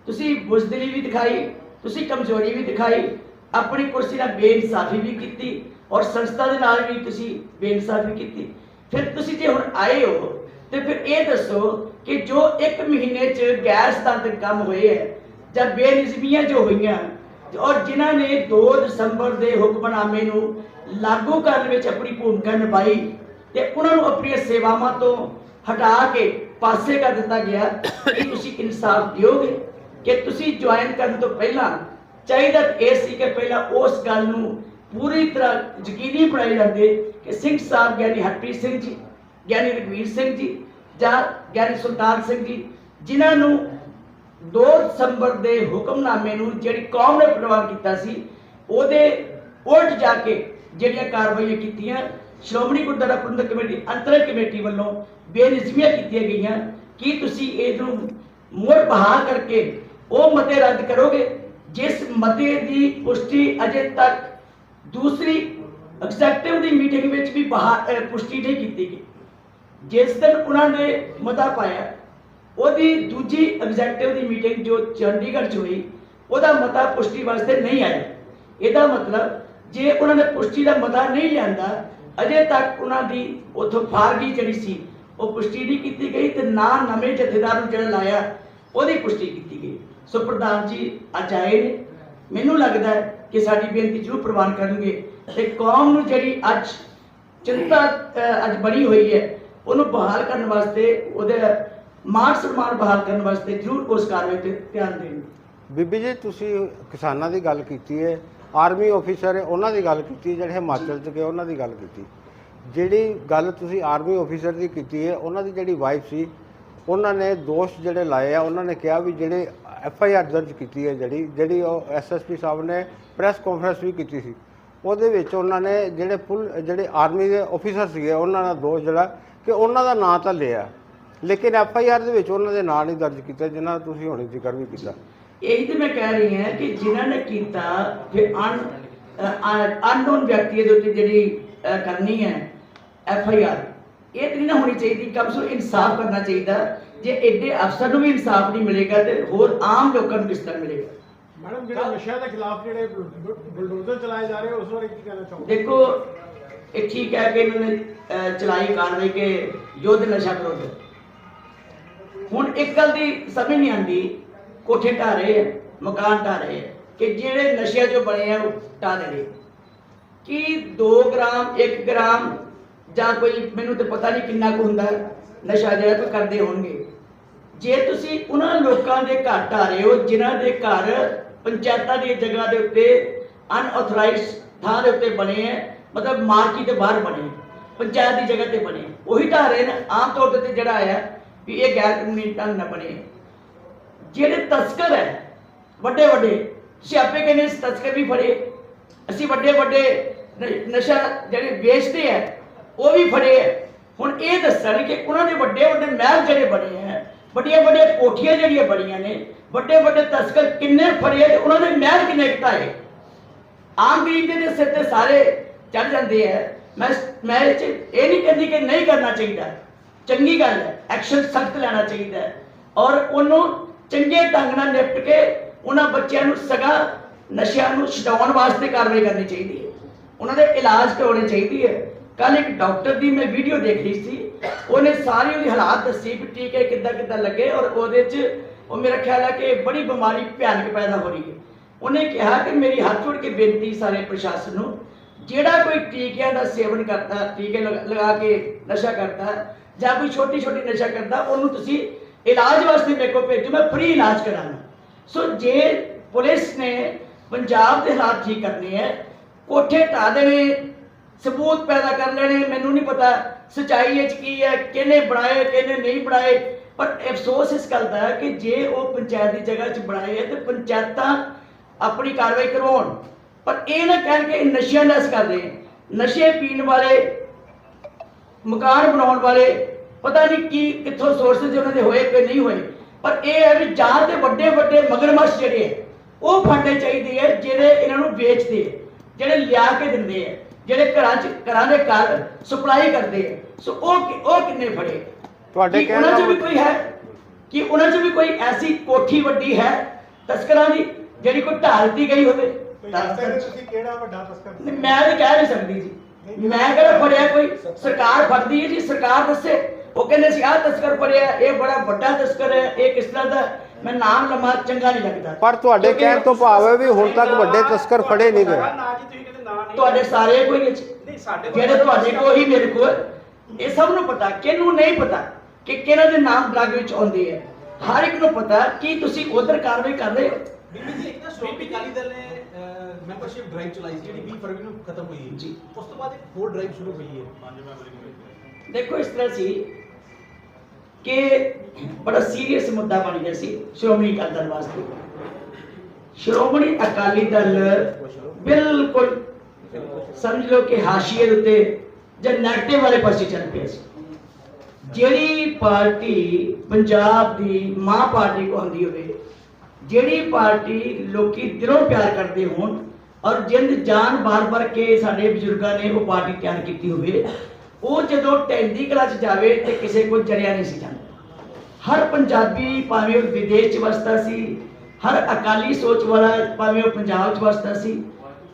ਤੁਸੀਂ ਬੁਜ਼ਦਿਲੀ ਵੀ ਦਿਖਾਈ, ਤੁਸੀਂ ਕਮਜ਼ੋਰੀ ਵੀ ਦਿਖਾਈ ਆਪਣੀ ਕੁਰਸੀ ਨਾਲ ਬੇਇਨਸਾਫੀ ਵੀ ਕੀਤੀ ਔਰ ਸੰਸਥਾ ਦੇ ਨਾਲ ਵੀ ਤੁਸੀਂ ਬੇਇਨਸਾਫੀ ਕੀਤੀ। ਫਿਰ ਤੁਸੀਂ ਜੇ ਹੁਣ ਆਏ ਹੋ, ਤੇ ਫਿਰ ਇਹ ਦੱਸੋ ਕਿ ਜੋ ਇੱਕ ਮਹੀਨੇ 'ਚ ਗੈਰ ਸਤਾਂਤਰਿਕ ਕੰਮ ਹੋਏ ਹੈ, ਜਾਂ ਬੇਨਿਜ਼ਮੀਆਂ ਜੋ ਹੋਈਆਂ, ਔਰ ਜਿਨ੍ਹਾਂ ਨੇ 2 ਦਸੰਬਰ ਦੇ ਹੁਕਮਨਾਮੇ ਨੂੰ ਲਾਗੂ ਕਰਨ ਵਿੱਚ ਆਪਣੀ ਭੂਮਿਕਾ ਨਿਭਾਈ, ਤੇ ਉਹਨਾਂ ਨੂੰ ਆਪਣੀਆਂ ਸੇਵਾਵਾਂ ਤੋਂ ਹਟਾ ਕੇ ਪਾਸੇ ਕਰ ਦਿੱਤਾ ਗਿਆ, ਕਿ ਤੁਸੀਂ ਇਨਸਾਫ ਦਿਓਗੇ? ਕਿ ਤੁਸੀਂ ਜੁਆਇਨ ਕਰਨ ਤੋਂ ਪਹਿਲਾਂ ਚਾਹੀਦਾ ਇਹ ਸੀ ਕਿ ਪਹਿਲਾਂ ਉਸ ਗੱਲ ਨੂੰ ਪੂਰੀ ਤਰ੍ਹਾਂ ਯਕੀਨੀ ਬਣਾਈ ਜਾਂਦੇ ਕਿ ਸਿੰਘ ਸਾਹਿਬ ਗਿਆਨੀ ਹਰਪ੍ਰੀਤ ਸਿੰਘ ਜੀ, ਗਿਆਨੀ ਰਘਵੀਰ ਸਿੰਘ ਜੀ ਜਾਂ ਗਿਆਨੀ ਸੁਲਤਾਨ ਸਿੰਘ ਜੀ, ਜਿਨ੍ਹਾਂ ਨੂੰ 2 ਦਸੰਬਰ ਦੇ ਹੁਕਮਨਾਮੇ ਨੂੰ ਜਿਹੜੀ ਕੌਮ ਨੇ ਪ੍ਰਵਾਨ ਕੀਤਾ ਸੀ, ਉਹਦੇ ਉਲਟ ਜਾ ਕੇ ਜਿਹੜੀਆਂ ਕਾਰਵਾਈਆਂ ਕੀਤੀਆਂ, ਸ਼੍ਰੋਮਣੀ ਗੁਰਦੁਆਰਾ ਪ੍ਰਬੰਧਕ ਕਮੇਟੀ, ਅੰਤਰ ਕਮੇਟੀ ਵੱਲੋਂ ਬੇਨਿਜ਼ਮੀਆਂ ਕੀਤੀਆਂ ਗਈਆਂ, ਕੀ ਤੁਸੀਂ ਇਹਨੂੰ ਮੁੜ ਬਹਾਲ ਕਰਕੇ ਉਹ ਮਤੇ ਰੱਦ ਕਰੋਗੇ? ਜਿਸ ਮਤੇ ਦੀ ਪੁਸ਼ਟੀ ਅਜੇ ਤੱਕ ਦੂਸਰੀ ਐਗਜ਼ੈਕਟਿਵ ਦੀ ਮੀਟਿੰਗ ਵਿੱਚ ਵੀ ਬਹਾ- ਪੁਸ਼ਟੀ ਨਹੀਂ ਕੀਤੀ ਗਈ। ਜਿਸ ਦਿਨ ਉਹਨਾਂ ਨੇ ਮਤਾ ਪਾਇਆ, ਉਹਦੀ ਦੂਜੀ ਐਗਜ਼ੈਕਟਿਵ ਦੀ ਮੀਟਿੰਗ ਜੋ ਚੰਡੀਗੜ੍ਹ 'ਚ ਹੋਈ, ਉਹਦਾ ਮਤਾ ਪੁਸ਼ਟੀ ਵਾਸਤੇ ਨਹੀਂ ਆਇਆ। ਇਹਦਾ ਮਤਲਬ ਜੇ ਉਹਨਾਂ ਨੇ ਪੁਸ਼ਟੀ ਦਾ ਮਤਾ ਨਹੀਂ ਲਿਆਂਦਾ, ਅਜੇ ਤੱਕ ਉਹਨਾਂ ਦੀ ਉਥੋਂ ਫਾਰਗੀ ਜਿਹੜੀ ਸੀ, ਉਹ ਪੁਸ਼ਟੀ ਨਹੀਂ ਕੀਤੀ ਗਈ ਤੇ ਨਾ ਨਵੇਂ ਜਥੇਦਾਰ ਨੂੰ ਜਿਹੜਾ ਲਾਇਆ, ਉਹਦੀ ਪੁਸ਼ਟੀ ਕੀਤੀ ਗਈ। ਸੋ ਪ੍ਰਧਾਨ ਜੀ, ਅੱਜ ਆਏ ਨੇ। ਮੈਨੂੰ ਲੱਗਦਾ ਹੈ ਕਿ ਸਾਡੀ ਬੇਨਤੀ ਜ਼ਰੂਰ ਪ੍ਰਵਾਨ ਕਰਨਗੇ ਤੇ ਕੌਮ ਨੂੰ ਜਿਹੜੀ ਅੱਜ ਚਿੰਤਾ ਅੱਜ ਬਣੀ ਹੋਈ ਹੈ, ਉਹਨੂੰ ਬਹਾਲ ਕਰਨ ਵਾਸਤੇ, ਉਹਦੇ ਮਾਨ ਸਨਮਾਨ ਬਹਾਲ ਕਰਨ ਵਾਸਤੇ ਜ਼ਰੂਰ ਉਸ ਕਾਰਵਾਈ ਤੇ ਧਿਆਨ ਦੇਣ। ਬੀਬੀ ਜੀ, ਤੁਸੀਂ ਕਿਸਾਨਾਂ ਦੀ ਗੱਲ ਕੀਤੀ ਹੈ, ਆਰਮੀ ਆਫੀਸਰ ਹੈ ਉਹਨਾਂ ਦੀ ਗੱਲ ਕੀਤੀ ਜਿਹੜੇ ਹਿਮਾਚਲ ਚ ਗਏ ਉਹਨਾਂ ਦੀ ਗੱਲ ਕੀਤੀ। ਜਿਹੜੀ ਗੱਲ ਤੁਸੀਂ ਆਰਮੀ ਆਫੀਸਰ ਦੀ ਕੀਤੀ ਹੈ, ਉਹਨਾਂ ਦੀ ਜਿਹੜੀ ਵਾਈਫ ਸੀ ਉਹਨਾਂ ਨੇ ਦੋਸ਼ ਜਿਹੜੇ ਲਾਏ ਆ, ਉਹਨਾਂ ਨੇ ਕਿਹਾ ਵੀ ਜਿਹੜੇ ਐਫ ਆਈ ਆਰ ਦਰਜ ਕੀਤੀ ਹੈ ਜਿਹੜੀ ਜਿਹੜੀ ਉਹ ਐਸ ਐਸ ਪੀ ਸਾਹਿਬ ਨੇ ਪ੍ਰੈਸ ਕਾਨਫਰੰਸ ਵੀ ਕੀਤੀ ਸੀ। ਉਹਦੇ ਵਿੱਚ ਉਹਨਾਂ ਨੇ ਜਿਹੜੇ ਪੁਲ, ਜਿਹੜੇ ਆਰਮੀ ਦੇ ਆਫੀਸਰ ਸੀਗੇ, ਉਹਨਾਂ ਦਾ ਦੋਸ਼ ਜਿਹੜਾ ਕਿ ਉਹਨਾਂ ਦਾ ਨਾਂ ਤਾਂ ਲਿਆ। ਲੇਕਿਨ ਐਫ ਆਈ ਆਰ ਦੇ ਵਿੱਚ ਉਹਨਾਂ ਦੇ ਨਾਂ ਨਹੀਂ ਦਰਜ ਕੀਤਾ, ਜਿਨ੍ਹਾਂ ਦਾ ਤੁਸੀਂ ਹੁਣੇ ਜ਼ਿਕਰ ਵੀ ਕੀਤਾ। ਇਹੀ ਤੇ ਮੈਂ ਕਹਿ ਰਹੀ ਹਾਂ ਕਿ ਜਿਨ੍ਹਾਂ ਨੇ ਕੀਤਾ ਫਿਰ ਅਨ ਅਨਨੋਨ ਵਿਅਕਤੀ ਦੇ ਉੱਤੇ ਜਿਹੜੀ ਕਰਨੀ ਹੈ ਐਫ ਆਈ ਆਰ ਇਹ ਤਾਂ ਨਹੀਂ ਨਾ ਹੋਣੀ ਚਾਹੀਦੀ ਕਮ ਸੇ ਇਨਸਾਫ ਕਰਨਾ ਚਾਹੀਦਾ। ਜੇ ਐਡੇ ਅਫਸਰ ਨੂੰ ਵੀ ਇਨਸਾਫ ਨਹੀਂ ਮਿਲੇਗਾ ਤੇ ਹੋਰ ਆਮ ਲੋਕਾਂ ਨੂੰ ਕਿਸ ਤਰ੍ਹਾਂ ਮਿਲੇਗਾ? ਮੈਡਮ ਜਿਹੜਾ ਨਸ਼ਿਆਂ ਦੇ ਖਿਲਾਫ ਜਿਹੜੇ ਬੁਲ- ਬੁਲਡੋਜ਼ਰ ਚਲਾਏ ਜਾ ਰਹੇ ਉਸ ਬਾਰੇ ਕੀ ਕਹਿਣਾ ਚਾਹੋਗੇ? ਦੇਖੋ ਇਹ ਠੀਕ ਹੈ ਕਿ ਇਹਨਾਂ ਨੇ ਚਲਾਈ ਕਾਰਵਾਈ ਕੇ ਯੁੱਧ ਨਸ਼ਾ ਵਿਰੋਧ। ਹੁਣ ਇੱਕ ਗੱਲ ਦੀ ਸਮਝ ਨਹੀਂ ਆਉਂਦੀ ਕੋਠੇ ਢਾਹ ਰਹੇ ਆ ਮਕਾਨ ਢਾਹ ਰਹੇ ਆ ਕਿ ਜਿਹੜੇ ਨਸ਼ਿਆਂ ਜੋ ਬਣੇ ਆ ਉਹ ਢਾਹ ਦੇਣੇ। ਕਿ 2 ਗ੍ਰਾਮ 1 ਗ੍ਰਾਮ ਜਾਂ ਕੋਈ ਮੈਨੂੰ ਤੇ ਪਤਾ ਨਹੀਂ ਕਿੰਨਾ ਕੁ ਹੁੰਦਾ, ਨਸ਼ਾ ਜਿਹੜਾ ਕੋਈ ਕਰਦੇ ਹੋਣਗੇ। ਜੇ ਤੁਸੀਂ ਉਹਨਾਂ ਲੋਕਾਂ ਦੇ ਘਰ ਢਾਹ ਰਹੇ ਹੋ, ਜਿਨ੍ਹਾਂ ਦੇ ਘਰ ਪੰਚਾਇਤਾਂ ਦੀ ਜਗ੍ਹਾ ਦੇ ਉੱਤੇ ਅਨਆਥੋਰਾਈਜ਼ਡ ਥਾਂ ਦੇ ਉੱਤੇ ਬਣੇ ਹੈ, ਮਤਲਬ ਮਾਰਕੀਟ ਦੇ ਬਾਹਰ ਬਣੇ ਪੰਚਾਇਤ ਦੀ ਜਗ੍ਹਾ ਤੇ ਬਣੇ ਉਹੀ ਢਾਹ ਰਹੇ ਨੇ, ਆਮ ਤੌਰ ਤੇ ਜਿਹੜਾ ਆਇਆ ਵੀ ਇਹ ਗੈਰ ਕਾਨੂੰਨੀ ਢੰਗ ਨਾਲ ਬਣੇ ਜਿਹੜੇ ਤਸਕਰ ਹੈ, ਵੱਡੇ ਵੱਡੇ, ਤੁਸੀਂ ਕਹਿੰਦੇ ਤਸਕਰ ਵੀ ਫੜੇ। ਅਸੀਂ ਵੱਡੇ ਵੱਡੇ ਨਸ਼ਾ ਜਿਹੜੇ ਵੇਚਦੇ ਹੈ ਉਹ ਵੀ ਫੜੇ ਆ ਹੁਣ ਇਹ ਦੱਸਣ ਕਿ ਉਹਨਾਂ ਦੇ ਵੱਡੇ ਵੱਡੇ ਮਹਿਲ ਜਿਹੜੇ ਬਣੇ ਹੈ ਵੱਡੀਆਂ ਵੱਡੀਆਂ ਕੋਠੀਆਂ ਜਿਹੜੀਆਂ ਬਣੀਆਂ ਨੇ, ਵੱਡੇ ਵੱਡੇ ਤਸਕਰ ਕਿੰਨੇ ਫੜੇ ਆ ਤੇ ਉਹਨਾਂ ਦੇ ਮਹਿਲ ਕਿੰਨੇ ਘਟਾਏ ਆਮ ਗਰੀਬ ਦੇ ਸਿਰ ਤੇ ਸਾਰੇ ਚੜ ਜਾਂਦੇ ਹੈ। ਮੈਂ ਮੈਂ ਇਹ 'ਚ ਇਹ ਨਹੀਂ ਕਹਿੰਦੀ ਕਿ ਨਹੀਂ ਕਰਨਾ ਚਾਹੀਦਾ। ਚੰਗੀ ਗੱਲ ਹੈ, ਐਕਸ਼ਨ ਸਖਤ ਲੈਣਾ ਚਾਹੀਦਾ ਹੈ। ਔਰ ਉਹਨੂੰ ਚੰਗੇ ਢੰਗ ਨਾਲ ਨਿਪਟ ਕੇ ਉਹਨਾਂ ਬੱਚਿਆਂ ਨੂੰ ਸਗਾ ਨਸ਼ਿਆਂ ਨੂੰ ਛਡਾਉਣ ਵਾਸਤੇ ਕਾਰਵਾਈ ਕਰਨੀ ਚਾਹੀਦੀ ਹੈ। ਉਹਨਾਂ ਦੇ ਇਲਾਜ ਕਰਵਾਉਣੇ ਚਾਹੀਦੀ ਹੈ। ਕੱਲ ਇੱਕ ਡਾਕਟਰ ਦੀ ਮੈਂ ਵੀਡੀਓ ਦੇਖ ਰਹੀ ਸੀ। ਉਹਨੇ ਸਾਰੀ ਉਹਦੀ ਹਾਲਾਤ ਦੱਸੀ ਵੀ ਟੀਕੇ ਕਿੱਦਾਂ ਕਿੱਦਾਂ ਲੱਗੇ ਔਰ ਉਹਦੇ 'ਚ ਉਹ ਮੇਰਾ ਖਿਆਲ ਹੈ ਕਿ ਬੜੀ ਬਿਮਾਰੀ ਭਿਆਨਕ ਪੈਦਾ ਹੋ ਰਹੀ ਹੈ। ਉਹਨੇ ਕਿਹਾ ਕਿ ਮੇਰੀ ਹੱਥ ਜੋੜ ਕੇ ਬੇਨਤੀ ਸਾਰੇ ਪ੍ਰਸ਼ਾਸਨ ਨੂੰ, ਜਿਹੜਾ ਕੋਈ ਟੀਕਿਆਂ ਦਾ ਸੇਵਨ ਕਰਦਾ, ਟੀਕੇ ਲਗ- ਲਗਾ ਕੇ ਨਸ਼ਾ ਕਰਦਾ ਜਾਂ ਕੋਈ ਛੋਟੀ ਛੋਟੀ ਨਸ਼ਾ ਕਰਦਾ, ਉਹਨੂੰ ਤੁਸੀਂ ਇਲਾਜ ਵਾਸਤੇ ਮੇਰੇ ਕੋਲ ਭੇਜੋ, ਮੈਂ ਫ੍ਰੀ ਇਲਾਜ ਕਰਾਂਗਾ। ਸੋ ਜੇ ਪੁਲਿਸ ਨੇ ਪੰਜਾਬ ਦੇ ਹਾਲਾਤ ਠੀਕ ਕਰਨੇ ਹੈ, ਕੋਠੇ ਢਾ ਦੇਣੇ ਸਬੂਤ ਪੈਦਾ ਕਰ ਲੈਣੇ, ਮੈਨੂੰ ਨਹੀਂ ਪਤਾ ਸਚਾਈ ਵਿੱਚ ਕੀ ਹੈ, ਕਿਹਨੇ ਬਣਾਏ, ਕਿਹਨੇ ਨਹੀਂ ਬਣਾਏ। ਪਰ ਅਫਸੋਸ ਇਸ ਗੱਲ ਦਾ ਹੈ ਕਿ ਜੇ ਉਹ ਪੰਚਾਇਤ ਦੀ ਜਗ੍ਹਾ 'ਚ ਬਣਾਏ ਹੈ, ਤੇ ਪੰਚਾਇਤਾਂ ਆਪਣੀ ਕਾਰਵਾਈ ਕਰਵਾਉਣ। ਪਰ ਇਹ ਨਾ ਕਹਿਣ ਕਿ ਇਹ ਨਸ਼ਿਆਂ ਦਾ ਕਰਦੇ ਨਸ਼ੇ ਪੀਣ ਵਾਲੇ, ਮਕਾਨ ਬਣਾਉਣ ਵਾਲੇ, ਪਤਾ ਨਹੀਂ ਕੀ ਕਿੱਥੋਂ ਸੋਰਸਸ ਉਹਨਾਂ ਦੇ ਹੋਏ ਕਿ ਨਹੀਂ ਹੋਏ। ਪਰ ਇਹ ਹੈ ਵੀ ਜਾਂ ਤੇ ਵੱਡੇ ਵੱਡੇ ਮਗਰਮੱਛ ਜਿਹੜੇ ਹੈ, ਉਹ ਫੜਨੇ ਚਾਹੀਦੇ ਹੈ, ਜਿਹੜੇ ਇਹਨਾਂ ਨੂੰ ਵੇਚਦੇ ਹੈ, ਜਿਹੜੇ ਲਿਆ ਕੇ ਦਿੰਦੇ ਹੈ। ਜਿਹੜੇ ਘਰਾਂ 'ਚ ਘਰਾਂ ਦੇ ਘਰ ਸਪਲਾਈ ਕਰਦੇ ਹੈ ਸੋ ਉਹ ਉਹ ਕਿੰਨੇ ਫੜੇ? ਤੁਹਾਡੇ ਕਹਿਣ ਉਹਨਾਂ 'ਚ ਦਾ ਵੀ ਕੋਈ ਹੈ? ਕਿ ਉਹਨਾਂ 'ਚ ਵੀ ਕੋਈ ਐਸੀ ਕੋਠੀ ਵੱਡੀ ਹੈ ਤਸਕਰਾਂ ਦੀ ਜਿਹੜੀ ਕੋਈ ਢਾਹ ਦਿੱਤੀ ਗਈ ਹੋਵੇ? ਤੁਸੀਂ ਕਿਹੜਾ ਵੱਡਾ ਤਸਕਰ ਨਹੀਂ, ਮੈਂ ਤਾਂ ਕਹਿ ਨਹੀਂ ਸਕਦੀ ਜੀ। ਮੈਂ ਕਿਹੜਾ ਫੜਿਆ ਕੋਈ? ਸਰਕਾਰ ਫੜਦੀ ਹੈ ਜੀ ਸਰਕਾਰ ਦੱਸੇ। ਉਹ ਕਹਿੰਦੇ ਸੀ ਆਹ ਤਸਕਰ ਫੜਿਆ ਇਹ ਬੜਾ ਵੱਡਾ ਤਸਕਰ ਹੈ ਇਹ ਕਿਸ ਤਰ੍ਹਾਂ ਦਾ ਮੈਂ ਨਾਮ ਲਮਾ ਚੰਗਾ ਨਹੀਂ ਲੱਗਦਾ। ਪਰ ਤੁਹਾਡੇ ਕਹਿਣ ਤੋਂ ਭਾਵ ਹੈ ਵੀ ਹੁਣ ਤੱਕ ਵੱਡੇ ਤਸਕਰ ਫੜੇ ਨਹੀਂ ਗਏ। ਤੁਹਾਡੇ ਸਾਰੇ ਕੋਈ ਵਿੱਚ ਨਹੀਂ ਸਾਡੇ ਜਿਹੜੇ ਤੁਹਾਡੇ ਕੋਲ ਹੀ ਮੇਰੇ ਕੋਲ ਇਹ ਸਭ ਨੂੰ ਪਤਾ ਕਿਹਨੂੰ ਨਹੀਂ ਪਤਾ ਕਿ ਕਿਹਨਾਂ ਦੇ ਨਾਮ ਡਰਗ ਵਿੱਚ ਆਉਂਦੇ ਆ। ਹਰ ਇੱਕ ਨੂੰ ਪਤਾ ਕਿ ਤੁਸੀਂ ਉਧਰ ਕਾਰਵਾਈ ਕਰ ਰਹੇ ਹੋ। ਬੀਬੀ ਜੀ ਇੱਕ ਨਾ ਸ਼੍ਰੋਮਣੀ ਅਕਾਲੀ ਦਲ ਨੇ ਮੈਂਬਰਸ਼ਿਪ ਡਰਾਈਵ ਚਲਾਈ ਸੀ ਜਿਹੜੀ 20 ਫਰਵਰੀ ਨੂੰ ਖਤਮ ਹੋਈ ਹੈ। ਜੀ। ਉਸ ਤੋਂ ਬਾਅਦ ਇੱਕ ਹੋਰ ਡਰਾਈਵ ਸ਼ੁਰੂ ਹੋਈ ਹੈ। ਮੈਂਬਰੀ ਦੇਖੋ ਇਸ ਤਰ੍ਹਾਂ ਸੀ ਕਿ ਬੜਾ ਸੀਰੀਅਸ ਮੁੱਦਾ ਬਣ ਗਿਆ ਸੀ ਸ਼੍ਰੋਮਣੀ ਅਕਾਲੀ ਦਲ ਵਾਸਤੇ। ਸ਼੍ਰੋਮਣੀ ਅਕਾਲੀ ਦਲ ਬਿਲਕੁਲ ਸਮਝ ਲਓ ਕਿ ਹਾਸ਼ੀਏ ਦੇ ਉੱਤੇ ਜਾਂ ਨੈਗੇਟਿਵ ਵਾਲੇ ਪਾਸੇ ਚੱਲ ਪਿਆ ਸੀ। ਜਿਹੜੀ ਪਾਰਟੀ ਪੰਜਾਬ ਦੀ ਮਾਂ ਪਾਰਟੀ ਕੋ ਆਉਂਦੀ ਹੋਵੇ, ਜਿਹੜੀ ਪਾਰਟੀ ਲੋਕੀ ਦਿਲੋਂ ਪਿਆਰ ਕਰਦੇ ਹੋਣ ਔਰ ਜਿੰਦ ਜਾਨ ਬਾਰ-ਬਾਰ ਕੇ ਸਾਡੇ ਬਜ਼ੁਰਗਾਂ ਨੇ ਉਹ ਪਾਰਟੀ ਤਿਆਰ ਕੀਤੀ ਹੋਵੇ, ਉਹ ਜਦੋਂ ਟੈਂਦੀ ਕਲਾ ਚ ਜਾਵੇ ਤੇ ਕਿਸੇ ਕੋਲ ਜਰਿਆ ਨਹੀਂ ਸੀ ਜਾਂਦਾ। ਹਰ ਪੰਜਾਬੀ ਭਾਵੇਂ ਉਹ ਵਿਦੇਸ਼ ਚ ਵਸਦਾ ਸੀ, ਹਰ ਅਕਾਲੀ ਸੋਚ ਵਾਲਾ ਭਾਵੇਂ ਉਹ ਪੰਜਾਬ ਚ ਵਸਦਾ ਸੀ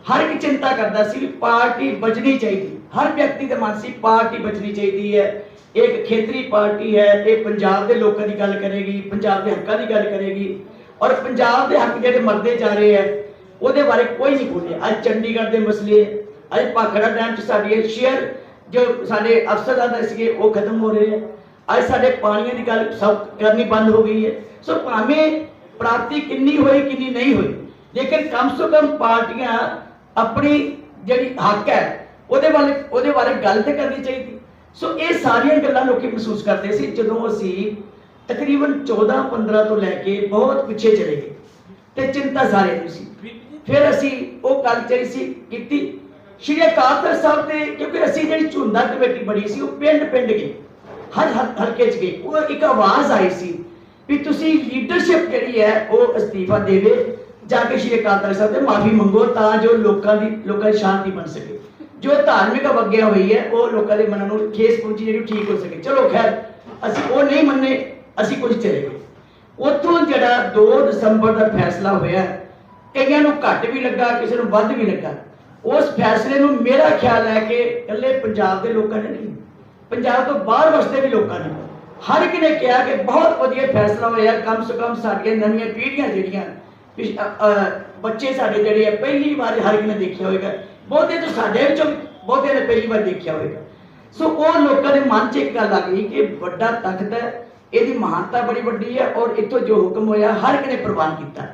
ਹਰ ਇੱਕ ਚਿੰਤਾ ਕਰਦਾ ਸੀ ਵੀ ਪਾਰਟੀ ਬਚਣੀ ਚਾਹੀਦੀ। ਹਰ ਵਿਅਕਤੀ ਦੇ ਮਨ ਸੀ ਪਾਰਟੀ ਬਚਣੀ ਚਾਹੀਦੀ ਹੈ। ਇੱਕ ਖੇਤਰੀ ਪਾਰਟੀ ਹੈ, ਇਹ ਪੰਜਾਬ ਦੇ ਲੋਕਾਂ ਦੀ ਗੱਲ ਕਰੇਗੀ, ਪੰਜਾਬ ਦੇ ਹੱਕਾਂ ਦੀ ਗੱਲ ਕਰੇਗੀ। ਔਰ ਪੰਜਾਬ ਦੇ ਹੱਕ ਜਿਹੜੇ ਮਰਦੇ ਜਾ ਰਹੇ ਹੈ, ਉਹਦੇ ਬਾਰੇ ਕੋਈ ਨਹੀਂ ਬੋਲਿਆ। ਅੱਜ ਚੰਡੀਗੜ੍ਹ ਦੇ ਮਸਲੇ, ਅੱਜ ਭਾਖੜਾ ਡੈਮ ਚ ਸਾਡੀ ਸ਼ੇਅਰ ਜੋ ਸਾਡੇ ਅਫਸਰਾਂ ਸੀਗੇ, ਉਹ ਖਤਮ ਹੋ ਰਹੇ ਹੈ। ਅੱਜ ਸਾਡੇ ਪਾਣੀਆਂ ਦੀ ਗੱਲ ਸਭ ਕਰਨੀ ਬੰਦ ਹੋ ਗਈ ਹੈ। ਸੋ ਭਾਵੇਂ ਪ੍ਰਾਪਤੀ ਕਿੰਨੀ ਹੋਈ, ਕਿੰਨੀ ਨਹੀਂ ਹੋਈ, ਲੇਕਿਨ ਕਮ ਸੋ ਕਮ ਪਾਰਟੀਆਂ ਆਪਣੀ ਜਿਹੜੀ ਹੱਕ ਹੈ, ਉਹਦੇ ਬਾਰੇ ਉਹਦੇ ਬਾਰੇ ਗੱਲ ਤੇ ਕਰਨੀ ਚਾਹੀਦੀ। ਸੋ ਇਹ ਸਾਰੀਆਂ ਗੱਲਾਂ ਲੋਕੀ ਮਹਿਸੂਸ ਕਰਦੇ ਸੀ ਜਦੋਂ ਅਸੀਂ ਤਕਰੀਬਨ 14 15 ਤੋਂ ਲੈ ਕੇ ਬਹੁਤ ਪਿੱਛੇ ਚਲੇ ਗਏ। ਤੇ ਚਿੰਤਾ ਸਾਰੇ ਨੂੰ ਸੀ। ਫਿਰ ਅਸੀਂ ਉਹ ਗੱਲ ਜਿਹੜੀ ਸੀ ਕੀਤੀ। ਸ਼੍ਰੀ ਅਕਾਲ ਤਖਤ ਸਾਹਿਬ ਤੇ, ਕਿਉਂਕਿ ਅਸੀਂ ਜਿਹੜੀ ਝੁੰਦਾ ਕਮੇਟੀ ਬਣੀ ਸੀ, ਉਹ ਪਿੰਡ ਪਿੰਡ ਗਏ। ਹਰ ਹਰ ਹਲਕੇ ਚ ਗਏ। ਉਹ ਇੱਕ ਆਵਾਜ਼ ਆਈ ਸੀ ਵੀ ਤੁਸੀਂ ਲੀਡਰਸ਼ਿਪ ਜਿਹੜੀ ਹੈ, ਉਹ ਅਸਤੀਫਾ ਦੇਵੇ। ਜਾ ਕੇ ਸ਼੍ਰੀ ਅਕਾਲ ਤਖਤ ਸਾਹਿਬ ਤੇ ਮਾਫੀ ਮੰਗੋ ਤਾਂ ਜੋ ਲੋਕਾਂ ਦੀ ਲੋਕਾਂ ਦੀ ਸ਼ਾਂਤੀ ਬਣ ਸਕੇ। ਜੋ ਧਾਰਮਿਕ ਅਵਗਿਆ ਹੋਈ ਹੈ, ਉਹ ਲੋਕਾਂ ਦੇ ਮਨਾਂ ਨੂੰ ਖੇਸ ਪਹੁੰਚੀ ਜਿਹੜੀ ਠੀਕ ਹੋ ਸਕੇ। ਚਲੋ ਖੈਰ, ਅਸੀਂ ਉਹ ਨਹੀਂ ਮੰਨੇ, ਅਸੀਂ ਕੁਝ ਚਲੇ ਗਏ। ਉੱਥੋਂ ਜਿਹੜਾ 2 ਦਸੰਬਰ ਦਾ ਫੈਸਲਾ ਹੋਇਆ, ਕਈਆਂ ਨੂੰ ਘੱਟ ਵੀ ਲੱਗਾ, ਕਿਸੇ ਨੂੰ ਵੱਧ ਵੀ ਲੱਗਾ। ਉਸ ਫੈਸਲੇ ਨੂੰ ਮੇਰਾ ਖਿਆਲ ਹੈ ਕਿ ਇਕੱਲੇ ਪੰਜਾਬ ਦੇ ਲੋਕਾਂ ਨੇ ਨਹੀਂ। ਪੰਜਾਬ ਤੋਂ ਬਾਹਰ ਵਸਦੇ ਵੀ ਲੋਕਾਂ ਨੇ। ਹਰ ਇੱਕ ਨੇ ਕਿਹਾ ਕਿ ਬਹੁਤ ਵਧੀਆ ਫੈਸਲਾ ਹੋਇਆ, ਕਮ ਸੇ ਕਮ ਸਾਡੀਆਂ ਨਵੀਆਂ ਪੀੜ੍ਹੀਆਂ ਜਿਹੜੀਆਂ ਬੱਚੇ ਸਾਡੇ ਜਿਹੜੇ ਆ, ਪਹਿਲੀ ਵਾਰ ਹਰ ਇੱਕ ਨੇ ਦੇਖਿਆ ਹੋਵੇਗਾ। ਬਹੁਤੇ ਤਾਂ ਸਾਡੇ ਵਿੱਚੋਂ ਵੀ ਬਹੁਤੇ ਨੇ ਪਹਿਲੀ ਵਾਰ ਦੇਖਿਆ ਹੋਵੇਗਾ। ਸੋ ਉਹ ਲੋਕਾਂ ਦੇ ਮਨ 'ਚ ਇੱਕ ਗੱਲ ਆ ਗਈ ਕਿ ਵੱਡਾ ਤਖਤ ਹੈ, ਇਹਦੀ ਮਹਾਨਤਾ ਬੜੀ ਵੱਡੀ ਹੈ ਔਰ ਇੱਥੋਂ ਜੋ ਹੁਕਮ ਹੋਇਆ, ਹਰ ਇੱਕ ਨੇ ਪ੍ਰਵਾਨ ਕੀਤਾ।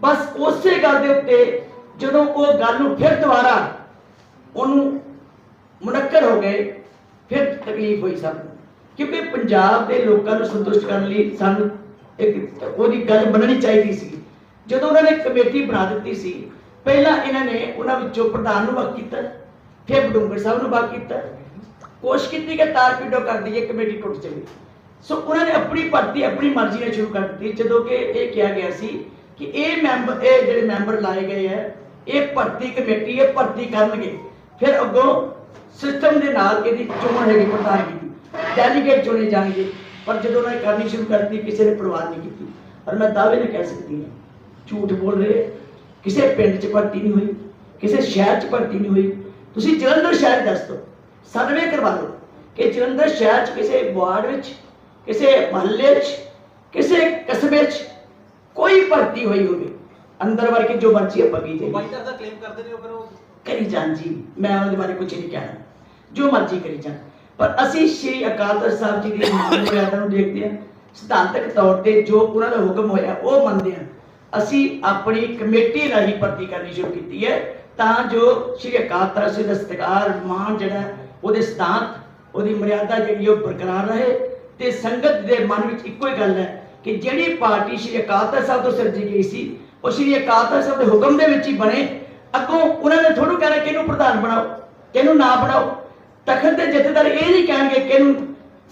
ਬਸ ਉਸੇ ਗੱਲ ਦੇ ਉੱਤੇ ਜਦੋਂ ਉਹ ਗੱਲ ਨੂੰ ਫਿਰ ਦੁਬਾਰਾ ਉਹਨੂੰ ਮੁਨੱਕਰ ਹੋ ਗਏ, ਫਿਰ ਤਕਲੀਫ ਹੋਈ ਸਭ ਨੂੰ। ਕਿਉਂਕਿ ਪੰਜਾਬ ਦੇ ਲੋਕਾਂ ਨੂੰ ਸੰਤੁਸ਼ਟ ਕਰਨ ਲਈ ਸਾਨੂੰ ਇੱਕ ਉਹਦੀ ਗੱਲ ਬਣਨੀ ਚਾਹੀਦੀ ਸੀ। ਜਦੋਂ ਉਹਨਾਂ ਨੇ ਕਮੇਟੀ ਬਣਾ ਦਿੱਤੀ ਸੀ, ਪਹਿਲਾਂ ਇਹਨਾਂ ਨੇ ਉਹਨਾਂ ਵਿੱਚੋਂ ਪ੍ਰਧਾਨ ਨੂੰ ਵਕ ਕੀਤਾ, ਫਿਰ ਬਡੂੰਗਰ ਸਾਹਿਬ ਨੂੰ ਬਾਗ ਕੀਤਾ। ਕੋਸ਼ਿਸ਼ ਕੀਤੀ ਕਿ ਤਾਰ ਪਿੰਡੋ ਕਰ ਦਈਏ, ਕਮੇਟੀ ਟੁੱਟ ਜਾਵੇ। ਸੋ ਉਹਨਾਂ ਨੇ ਆਪਣੀ ਭਰਤੀ ਆਪਣੀ ਮਰਜ਼ੀ ਨਾਲ ਸ਼ੁਰੂ ਕਰ ਦਿੱਤੀ, ਜਦੋਂ ਕਿ ਇਹ ਕਿਹਾ ਗਿਆ ਸੀ ਕਿ ਇਹ ਮੈਂਬਰ ਇਹ ਜਿਹੜੇ ਮੈਂਬਰ ਲਾਏ ਗਏ ਹੈ ਇਹ ਭਰਤੀ ਕਮੇਟੀ ਇਹ ਭਰਤੀ ਕਰਨਗੇ। ਫਿਰ ਅੱਗੋਂ ਸਿਸਟਮ ਦੇ ਨਾਲ ਇਹਦੀ ਚੋਣ ਹੈਗੀ ਪ੍ਰਧਾਨਗੀ ਦੀ। ਡੈਲੀਗੇਟ ਚੁਣੇ ਜਾਣਗੇ। ਪਰ ਜਦੋਂ ਉਹਨਾਂ ਨੇ ਕਰਨੀ ਸ਼ੁਰੂ ਕਰ ਦਿੱਤੀ, ਕਿਸੇ ਨੇ ਪਰਵਾਹ ਨਹੀਂ ਕੀਤੀ। ਪਰ ਮੈਂ ਦਾਅਵੇ ਨਾਲ ਕਹਿ ਸਕਦੀ ਹਾਂ ਝੂਠ ਬੋਲ ਰਹੇ। ਕਿਸੇ ਪਿੰਡ 'ਚ ਭਰਤੀ ਨਹੀਂ ਹੋਈ ਕਿਸੇ ਸ਼ਹਿਰ 'ਚ ਭਰਤੀ ਨਹੀਂ ਹੋਈ। ਤੁਸੀਂ ਜਲੰਧਰ ਸ਼ਹਿਰ ਦੱਸ ਦਿਓ ਸਰਵੇ ਕਰਵਾ ਲਓ ਕਿ ਜਲੰਧਰ ਸ਼ਹਿਰ 'ਚ ਕਿਸੇ ਵਾਰਡ ਵਿੱਚ ਕਿਸੇ ਮਹੱਲੇ 'ਚ ਕਿਸੇ ਕਸਬੇ 'ਚ ਕੋਈ ਭਰਤੀ ਹੋਈ ਹੋਵੇ। ਅੰਦਰ ਵਰ ਕੇ ਜੋ ਮਰਜ਼ੀ ਆਪਾਂ ਕੀ ਜਾਈਏ ਵਾਈਟਰ ਦਾ ਕਲੇਮ ਕਰਦੇ ਨੇ ਉਹ ਫਿਰ ਉਹ? ਕਰੀ ਜਾਣ ਜੀ ਮੈਂ ਉਹਨਾਂ ਦੇ ਬਾਰੇ ਕੁਝ ਨਹੀਂ ਕਹਿਣਾ। ਜੋ ਮਰਜ਼ੀ ਕਰੀ ਜਾਣ। ਪਰ ਅਸੀਂ ਸ਼੍ਰੀ ਅਕਾਲ ਤਖਤ ਸਾਹਿਬ ਜੀ ਦੀ ਮਰਿਆਦਾ ਨੂੰ ਦੇਖਦੇ ਹਾਂ। ਸਿਧਾਂਤਕ ਤੌਰ ਤੇ ਜੋ ਉਹਨਾਂ ਦਾ ਹੁਕਮ ਹੋਇਆ ਉਹ ਮੰਨਦੇ ਹਾਂ। ਅਸੀਂ ਆਪਣੀ ਕਮੇਟੀ ਰਾਹੀਂ ਭਰਤੀ ਕਰਨੀ ਸ਼ੁਰੂ ਕੀਤੀ ਹੈ, ਤਾਂ ਜੋ ਸ਼੍ਰੀ ਅਕਾਲ ਤਖਤ ਸਾਹਿਬ ਦਾ ਸਤਿਕਾਰ ਮਾਣ ਜਿਹੜਾ ਉਹਦੇ ਸਿਧਾਂਤ, ਉਹਦੀ ਮਰਿਆਦਾ ਜਿਹੜੀ ਉਹ ਬਰਕਰਾਰ ਰਹੇ ਤੇ ਸੰਗਤ ਦੇ ਮਨ ਵਿੱਚ ਇੱਕੋ ਹੀ ਗੱਲ ਹੈ ਕਿ ਜਿਹੜੀ ਪਾਰਟੀ ਸ਼੍ਰੀ ਅਕਾਲ ਤਖਤ ਸਾਹਿਬ ਤੋਂ ਸਿਰਜੀ ਗਈ ਸੀ, ਉਹ ਸ਼੍ਰੀ ਅਕਾਲ ਤਖਤ ਸਾਹਿਬ ਦੇ ਹੁਕਮ ਦੇ ਵਿੱਚ ਹੀ ਬਣੇ। ਅੱਗੋਂ ਉਹਨਾਂ ਨੇ ਥੋੜੂ ਕਹਿਣਾ ਕਿ ਇਹਨੂੰ ਪ੍ਰਧਾਨ ਬਣਾਓ ਕਿਹਨੂੰ ਨਾ ਬਣਾਓ। ਤਖਤ ਦੇ ਜਥੇਦਾਰ ਇਹ ਨਹੀਂ ਕਹਿਣਗੇ ਕਿਹਨੂੰ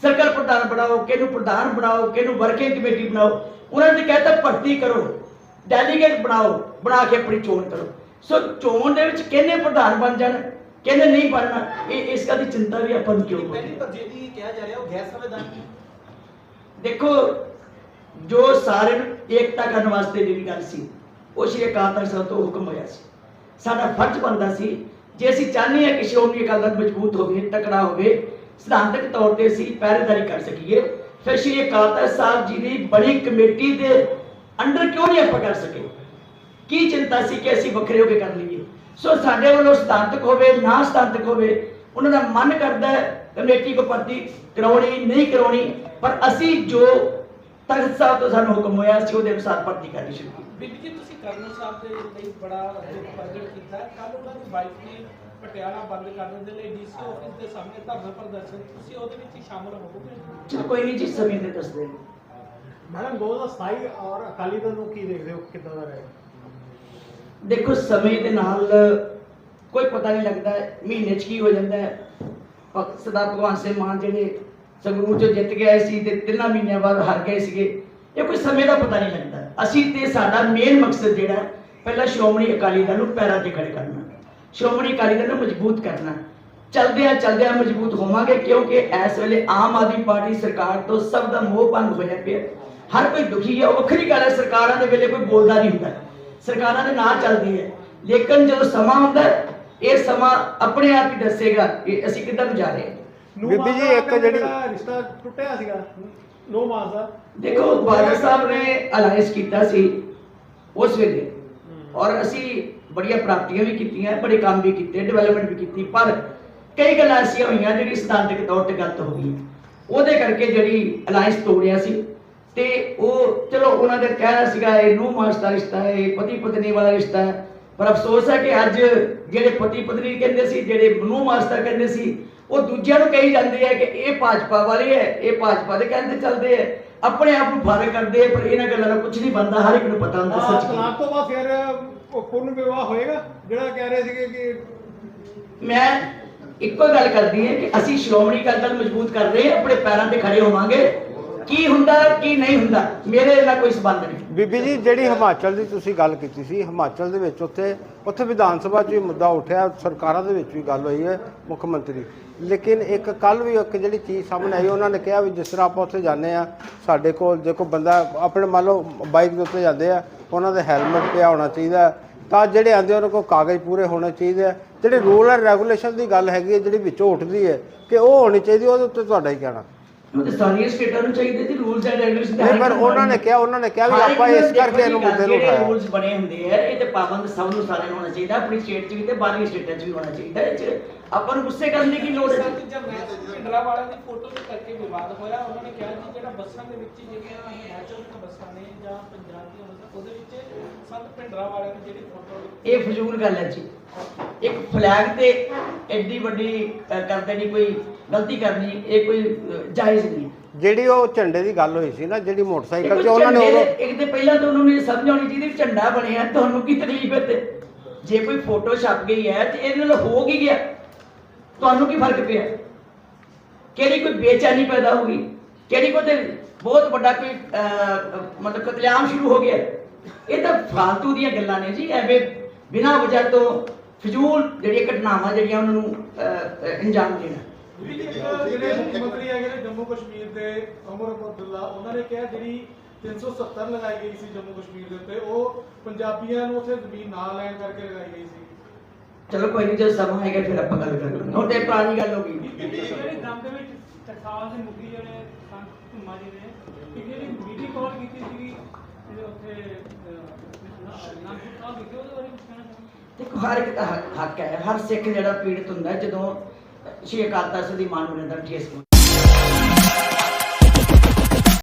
ਸਰਕਲ ਪ੍ਰਧਾਨ ਬਣਾਓ ਕਿਹਨੂੰ ਪ੍ਰਧਾਨ ਬਣਾਓ ਕਿਹਨੂੰ ਵਰਕਿੰਗ ਕਮੇਟੀ ਬਣਾਓ। ਉਹਨਾਂ ਨੇ ਕਹਿਤਾ ਭਰਤੀ ਕਰੋ। ਡੈਲੀਗੇਟ ਬਣਾਓ ਬਣਾ ਕੇ ਆਪਣੀ ਚੋਣ ਕਰੋ। ਸੋ ਚੋਣ ਦੇ ਵਿੱਚ ਕਿਹਨੇ ਪ੍ਰਧਾਨ ਬਣ ਜਾਣਾ ਕਿਹਨੇ ਨਹੀਂ ਬਣਨਾ ਇਹ ਇਸ ਗੱਲ ਦੀ ਚਿੰਤਾ ਵੀ ਆਪਾਂ ਨੂੰ ਕਿਉਂ ਪਹਿਲੀ ਪਰ ਜਿਹੜੀ ਕਿਹਾ ਜਾ ਰਿਹਾ ਉਹ ਗੈਰ ਸੰਵਿਧਾਨਕ ਦੇਖੋ ਜੋ ਸਾਰੇ ਨੂੰ ਏਕਤਾ ਕਰਨ ਵਾਸਤੇ ਜਿਹੜੀ ਗੱਲ ਸੀ ਉਹ ਸ਼੍ਰੀ ਅਕਾਲ ਤਖਤ ਸਾਹਿਬ ਤੋਂ ਹੁਕਮ ਹੋਇਆ ਸੀ। ਸਾਡਾ ਫਰਜ਼ ਬਣਦਾ ਸੀ ਜੇ ਅਸੀਂ ਚਾਹੁੰਦੇ ਹਾਂ ਕਿ ਸ਼੍ਰੋਮਣੀ ਅਕਾਲੀ ਦਲ ਮਜ਼ਬੂਤ ਹੋਵੇ ਤਕੜਾ ਹੋਵੇ ਸਿਧਾਂਤਕ ਤੌਰ ਤੇ ਅਸੀਂ ਪਹਿਰੇਦਾਰੀ ਕਰ ਸਕੀਏ ਫਿਰ ਸ਼੍ਰੀ ਅਕਾਲ ਤਖਤ ਸਾਹਿਬ ਜੀ ਦੀ ਬੜੀ ਕਮੇਟੀ ਦੇ ਅੰਡਰ ਕਿਉਂ ਨਹੀਂ ਆਪਾਂ ਕਰ ਸਕੇ? ਕੀ ਚਿੰਤਾ ਸੀ ਕਿ ਅਸੀਂ ਵੱਖਰੇ ਹੋ ਕੇ ਕਰ ਲਈਏ? ਸੋ ਸਾਡੇ ਵੱਲੋਂ ਸਿਧਾਂਤਕ ਹੋਵੇ ਨਾ ਸਿਧਾਂਤਕ ਹੋਵੇ ਉਹਨਾਂ ਦਾ ਮਨ ਕਰਦਾ ਕਮੇਟੀ ਕੋ ਭਰਤੀ ਕਰਾਉਣੀ ਨਹੀਂ ਕਰਾਉਣੀ ਪਰ ਅਸੀਂ ਜੋ ਤਖਤ ਸਾਹਿਬ ਤੋਂ ਸਾਨੂੰ ਹੁਕਮ ਹੋਇਆ ਸੀ ਉਹਦੇ ਅਨੁਸਾਰ ਭਰਤੀ ਕਰਨੀ ਸ਼ੁਰੂ ਕੀਤੀ। ਬੀਬੀ ਜੀ ਤੁਸੀਂ ਕਰਨਲ ਸਾਹਿਬ ਦੇ ਲਈ ਬੜਾ ਦੁੱਖ ਪ੍ਰਗਟ ਕੀਤਾ ਕੱਲ ਉਹਨਾਂ ਦੀ ਵਾਈਫ ਨੇ ਪਟਿਆਲਾ ਬੰਦ ਕਰਨ ਦੇ ਲਈ ਡੀਸੀ ਆਫਿਸ ਦੇ ਸਾਹਮਣੇ ਧਰਨਾ ਪ੍ਰਦਰਸ਼ਨ ਤੁਸੀਂ ਉਹਦੇ ਵਿੱਚ ਸ਼ਾਮਲ ਹੋਵੋਗੇ? ਕੋਈ ਨਹੀਂ ਜੀ ਸਮੇਂ ਦੇ ਦੱਸਦੇ ਮੈਡਮ 2027 ਔਰ ਅਕਾਲੀ ਦਲ ਨੂੰ ਕੀ ਦੇਖਦੇ ਹੋ? ਕਿੱਦਾਂ ਦਾ ਰਹੇਗਾ? ਦੇਖੋ, ਸਮੇਂ ਦੇ ਨਾਲ ਕੋਈ ਪਤਾ ਨਹੀਂ ਲੱਗਦਾ ਮਹੀਨੇ 'ਚ ਕੀ ਹੋ ਜਾਂਦਾ ਹੈ। ਸਦਾ ਭਗਵਾਨ ਸਿੰਘ ਮਾਨ ਜਿਹੜੇ ਸੰਗਰੂਰ 'ਚੋਂ ਜਿੱਤ ਗਏ ਸੀ ਤੇ ਤਿੰਨਾਂ ਮਹੀਨਿਆਂ ਬਾਅਦ ਹਾਰ ਗਏ ਸੀਗੇ, ਇਹ ਕੋਈ ਸਮੇਂ ਦਾ ਪਤਾ ਨਹੀਂ ਲੱਗਦਾ ਅਸੀਂ ਤੇ ਸਾਡਾ ਮੇਨ ਮਕਸਦ ਜਿਹੜਾ ਪਹਿਲਾਂ ਸ਼੍ਰੋਮਣੀ ਅਕਾਲੀ ਦਲ ਨੂੰ ਪੈਰਾਂ ਤੇ ਖੜੇ ਕਰਨਾ ਸ਼੍ਰੋਮਣੀ ਅਕਾਲੀ ਦਲ ਨੂੰ ਮਜ਼ਬੂਤ ਕਰਨਾ ਚਲਦਿਆਂ ਚਲਦਿਆਂ ਮਜ਼ਬੂਤ ਹੋਵਾਂਗੇ ਕਿਉਂਕਿ ਇਸ ਵੇਲੇ ਆਮ ਆਦਮੀ ਪਾਰਟੀ ਸਰਕਾਰ ਤੋਂ ਸਭ ਦਾ ਮੋਹ ਭੰਗ ਹੋਇਆ ਪਿਆ ਹਰ ਕੋਈ ਦੁਖੀ ਹੈ ਉਹ ਵੱਖਰੀ ਗੱਲ ਹੈ ਸਰਕਾਰਾਂ ਦੇ ਵੇਲੇ ਕੋਈ ਬੋਲਦਾ ਨਹੀਂ ਹੁੰਦਾ। ਸਰਕਾਰਾਂ ਦੇ ਨਾਂ ਚੱਲਦੀ ਹੈ। ਲੇਕਿਨ ਜਦੋਂ ਸਮਾਂ ਹੁੰਦਾ ਇਹ ਸਮਾਂ ਆਪਣੇ ਆਪ ਹੀ ਦੱਸੇਗਾ ਕਿ ਅਸੀਂ ਕਿੱਧਰ ਨੂੰ ਜਾ ਰਹੇ ਹਾਂ। ਬੀਬੀ ਜੀ, ਇੱਕ ਜਿਹੜਾ ਰਿਸ਼ਤਾ ਟੁੱਟਿਆ ਸੀਗਾ ਨੋ ਮਾਸ ਦਾ। ਦੇਖੋ ਬਾਦਲ ਸਾਹਿਬ ਨੇ ਅਲਾਈਅੰਸ ਕੀਤਾ ਸੀ ਉਸ ਵੇਲੇ। ਔਰ ਅਸੀਂ ਬੜੀਆਂ ਪ੍ਰਾਪਤੀਆਂ ਵੀ ਕੀਤੀਆਂ ਬੜੇ ਕੰਮ ਵੀ ਕੀਤੇ ਡਿਵੈਲਪਮੈਂਟ ਵੀ ਕੀਤੀ ਪਰ ਕਈ ਗੱਲਾਂ ਐਸੀਆਂ ਹੋਈਆਂ ਜਿਹੜੀ ਸਿਧਾਂਤਕ ਤੌਰ ਤੇ ਗਲਤ ਹੋ ਗਈ ਉਹਦੇ ਕਰਕੇ ਜਿਹੜੀ ਅਲਾਈਅੰਸ ਤੋੜਿਆ ਸੀ ਤੇ ਉਹ ਚਲੋ ਉਹਨਾਂ ਦੇ ਕਹਿਣਾ ਸੀਗਾ ਇਹ ਨੂੰ ਮਾਸ ਦਾ ਰਿਸ਼ਤਾ ਹੈ ਇਹ ਪਤੀ ਪਤਨੀ ਵਾਲਾ ਰਿਸ਼ਤਾ ਹੈ। ਪਰ ਅਫਸੋਸ ਹੈ ਕਿ ਅੱਜ ਜਿਹੜੇ ਪਤੀ ਪਤਨੀ ਕਹਿੰਦੇ ਸੀ ਜਿਹੜੇ ਨੂੰ ਮਾਸਟਰ ਕਹਿੰਦੇ ਸੀ ਉਹ ਦੂਜਿਆਂ ਨੂੰ ਕਹੀ ਜਾਂਦੇ ਆ ਕਿ ਇਹ ਭਾਜਪਾ ਵਾਲੇ ਹੈ ਇਹ ਭਾਜਪਾ ਦੇ ਕਹਿੰਦੇ ਚੱਲਦੇ ਆ। ਆਪਣੇ ਆਪ ਨੂੰ ਫਾਰੇ ਕਰਦੇ ਪਰ ਇਹਨਾਂ ਗੱਲਾਂ ਦਾ ਕੁਝ ਨਹੀਂ ਬੰਦਾ ਹਰ ਇੱਕ ਨੂੰ ਪਤਾ ਹੁੰਦਾ ਸੱਚ ਕੀ। ਤਲਾਕ ਤੋਂ ਬਾਅਦ ਫਿਰ ਉਹ ਪੂਰਨ ਵਿਵਾਹ ਹੋਏਗਾ ਜਿਹੜਾ ਕਹਿ ਰਹੇ ਸੀਗੇ ਕਿ ਮੈਂ ਇੱਕੋ ਗੱਲ ਕਰਦੀ ਹਾਂ ਕਿ ਅਸੀਂ ਸ਼੍ਰੋਮਣੀ ਅਕਾਲੀ ਦਲ ਮਜ਼ਬੂਤ ਕਰ ਰਹੇ ਹਾਂ ਆਪਣੇ ਪੈਰਾਂ ਤੇ ਖੜੇ ਹੋਵਾਂਗੇ। ਕੀ ਹੁੰਦਾ, ਕੀ ਨਹੀਂ ਹੁੰਦਾ, ਮੇਰੇ ਨਾਲ ਕੋਈ ਸਬੰਧ ਨਹੀਂ। ਬੀਬੀ ਜੀ, ਜਿਹੜੀ ਹਿਮਾਚਲ ਦੀ ਤੁਸੀਂ ਗੱਲ ਕੀਤੀ ਸੀ, ਹਿਮਾਚਲ ਦੇ ਵਿੱਚ ਉੱਥੇ ਉੱਥੇ ਵਿਧਾਨ ਸਭਾ 'ਚ ਵੀ ਮੁੱਦਾ ਉੱਠਿਆ, ਸਰਕਾਰਾਂ ਦੇ ਵਿੱਚ ਵੀ ਗੱਲ ਹੋਈ ਹੈ, ਮੁੱਖ ਮੰਤਰੀ। ਲੇਕਿਨ ਇੱਕ ਕੱਲ ਵੀ ਇੱਕ ਜਿਹੜੀ ਚੀਜ਼ ਸਾਹਮਣੇ ਆਈ, ਉਹਨਾਂ ਨੇ ਕਿਹਾ ਵੀ ਜਿਸ ਤਰ੍ਹਾਂ ਆਪਾਂ ਉੱਥੇ ਜਾਂਦੇ ਆ ਸਾਡੇ ਕੋਲ ਜੇ ਕੋਈ ਬੰਦਾ ਆਪਣੇ ਮੰਨ ਲਓ ਬਾਈਕ ਦੇ ਉੱਤੇ ਜਾਂਦੇ ਆ, ਉਹਨਾਂ ਦੇ ਹੈਲਮਟ ਪਿਆ ਹੋਣਾ ਚਾਹੀਦਾ, ਤਾਂ ਜਿਹੜੇ ਆਂਦੇ ਉਹਨਾਂ ਕੋਲ ਕਾਗਜ਼ ਪੂਰੇ ਹੋਣੇ ਚਾਹੀਦੇ ਆ। ਜਿਹੜੇ ਰੂਲ ਐਂਡ ਰੈਗੂਲੇਸ਼ਨ ਦੀ ਗੱਲ ਹੈਗੀ ਹੈ, ਜਿਹੜੀ ਵਿੱਚੋਂ ਉੱਠਦੀ ਹੈ, ਕਿ ਉਹ ਹੋਣੀ ਚਾਹੀਦੀ, ਉਹਦੇ ਉੱਤੇ ਤੁਹਾਡਾ ਹੀ ਕਹਿਣਾ। ਤੇ ਸਾਰੀਆਂ ਸਟੇਟਾਂ ਨੂੰ ਚਾਹੀਦੇ ਜੀ ਰੂਲਸ ਐਂਡ ਰੈਗੂਲੇਸ਼ਨ ਨਹੀਂ ਪਰ ਉਹਨਾਂ ਨੇ ਕਿਹਾ ਉਹਨਾਂ ਨੇ ਕਿਹਾ ਵੀ ਆਪਾਂ ਇਸ ਕਰਕੇ ਇਹਨੂੰ ਮੁੱਦੇ ਨੂੰ ਉਠਾਇਆ। ਰੂਲਸ ਬਣੇ ਹੁੰਦੇ ਆ ਇਹ ਤੇ ਪਾਬੰਦ ਸਭ ਨੂੰ ਸਾਰਿਆਂ ਨੂੰ ਹੋਣਾ ਚਾਹੀਦਾ ਆਪਣੀ ਸਟੇਟ 'ਚ ਵੀ ਤੇ ਬਾਹਰਲੀ ਸਟੇਟਾਂ 'ਚ ਵੀ ਹੋਣਾ ਚਾਹੀਦਾ ਇਹ 'ਚ ਆਪਾਂ ਨੂੰ ਗੁੱਸੇ ਕਰਨ ਦੀ ਕੀ ਲੋੜ ਹੈ? ਜਦ ਮੈਂ ਪਿੰਡਰਾ ਵਾਲਿਆਂ ਦੀ ਫੋਟੋ ਨੂੰ ਕਰਕੇ ਵਿਵਾਦ ਹੋਇਆ। ਉਹਨਾਂ ਨੇ ਕਿਹਾ ਜੀ ਜਿਹੜਾ ਬੱਸਾਂ ਦੇ ਵਿੱਚ ਜਿਹੜੀਆਂ ਹਿਮਾਚਲ ਦੀਆਂ ਬੱਸਾਂ ਨੇ ਜਾਂ ਪੰਜਾਬ ਦੀਆਂ ਬੱਸਾਂ ਉਹਦੇ ਵਿੱਚ ਸੰਤ ਪਿੰਡਰਾ ਵਾਲਿਆਂ ਦੀ ਜਿਹੜੀ ਫੋਟੋ ਇਹ ਫਜ਼ੂਲ ਗੱਲ ਹੈ ਜੀ। ਇੱਕ ਫਲੈਗ ਤੇ ਐਡੀ ਵੱਡੀ ਕਰਦੇ ਨਹੀਂ ਕੋਈ ਗਲਤੀ ਕਰਨੀ ਇਹ ਕੋਈ ਜਾਇਜ਼ ਨਹੀਂ ਜਿਹੜੀ ਉਹ ਝੰਡੇ ਦੀ ਗੱਲ ਹੋਈ ਸੀ ਨਾ ਜਿਹੜੀ ਇੱਕ ਮੋਟਰਸਾਈਕਲ ਤੇ ਉਹਨਾਂ ਨੇ ਦੇ- ਇੱਕ ਤੇ ਪਹਿਲਾਂ ਤਾਂ ਉਹਨਾਂ ਨੂੰ ਇਹ ਸਮਝ ਆਉਣੀ ਚਾਹੀਦੀ ਵੀ ਝੰਡਾ ਬਣਿਆ ਤੁਹਾਨੂੰ ਕੀ ਤਕਲੀਫ ਹੈ ਤੇ। ਜੇ ਕੋਈ ਫੋਟੋ ਛਪ ਗਈ ਹੈ ਤੇ ਇਹਦੇ ਨਾਲ ਹੋ ਕੀ ਗਿਆ? ਤੁਹਾਨੂੰ ਕੀ ਫ਼ਰਕ ਪਿਆ? ਕਿਹੜੀ ਕੋਈ ਬੇਚੈਨੀ ਪੈਦਾ ਹੋ ਗਈ? ਕਿਹੜੀ ਕੋਈ ਤੇ ਬਹੁਤ ਵੱਡਾ ਕੋਈ ਮਤਲਬ ਕਤਲੇਆਮ ਸ਼ੁਰੂ ਹੋ ਗਿਆ? ਇਹ ਤਾਂ ਫਾਲਤੂ ਦੀਆਂ ਗੱਲਾਂ ਨੇ ਜੀ, ਐਵੇਂ ਬਿਨਾਂ ਵਜ੍ਹਾ ਤੋਂ ਫਜ਼ੂਲ ਜਿਹੜੀਆਂ ਘਟਨਾਵਾਂ ਜਿਹੜੀਆਂ ਉਹਨਾਂ ਨੂੰ ਅੰਜਾਮ ਦੇਣਾ। ਜਿਹੜੇ ਮੁੱਖ ਮੰਤਰੀ ਹੈਗੇ ਨੇ ਜੰਮੂ ਕਸ਼ਮੀਰ ਦੇ, ਅਮਰ ਅਬਦੁੱਲਾ ਉਹਨਾਂ ਨੇ ਕਿਹਾ ਜਿਹੜੀ 370 ਲਗਾਈ ਗਈ ਸੀ ਜੰਮੂ ਕਸ਼ਮੀਰ ਦੇ ਉੱਤੇ, ਉਹ ਪੰਜਾਬੀਆਂ ਨੂੰ ਉੱਥੇ ਜ਼ਮੀਨ ਨਾ ਲੈਣ ਕਰਕੇ ਲਗਾਈ ਗਈ ਸੀ। ਚਲੋ ਕੋਈ ਨਹੀਂ ਜਦੋਂ ਸਮਾਂ ਆਏਗਾ ਫਿਰ ਆਪਾਂ ਗੱਲ ਕਰਾਂਗੇ ਹੁਣ ਤੇ ਪੁਰਾਣੀ ਗੱਲ ਹੋ ਗਈ। ਜਿਹੜੇ ਦਮ ਦੇ ਵਿੱਚ ਟਕਸਾਲ ਦੇ ਮੁਖੀ ਜਿਹੜੇ ਸੰਤ ਧੁੰਮਾ ਜੀ ਨੇ ਕਿ ਜਿਹੜੀ ਮੀਟਿੰਗ ਕਾਲ ਕੀਤੀ ਸੀ ਜਿਹੜੇ ਉੱਥੇ ਨਾਨਕਪੁਰ ਸਾਹਿਬ ਵਿਖੇ ਉਹਦੇ ਬਾਰੇ ਚਾਹੁੰਦੇ ਦੇਖੋ ਹਰ ਇੱਕ ਦਾ ਹੱਕ- ਹੈ ਹਰ ਸਿੱਖ ਜਿਹੜਾ ਪੀੜਤ ਹੁੰਦਾ ਜਦੋਂ ਸ਼੍ਰੀ ਅਕਾਲ ਤਖਤ ਦੀ ਮਾਨ ਨੂੰ ਠੇਸ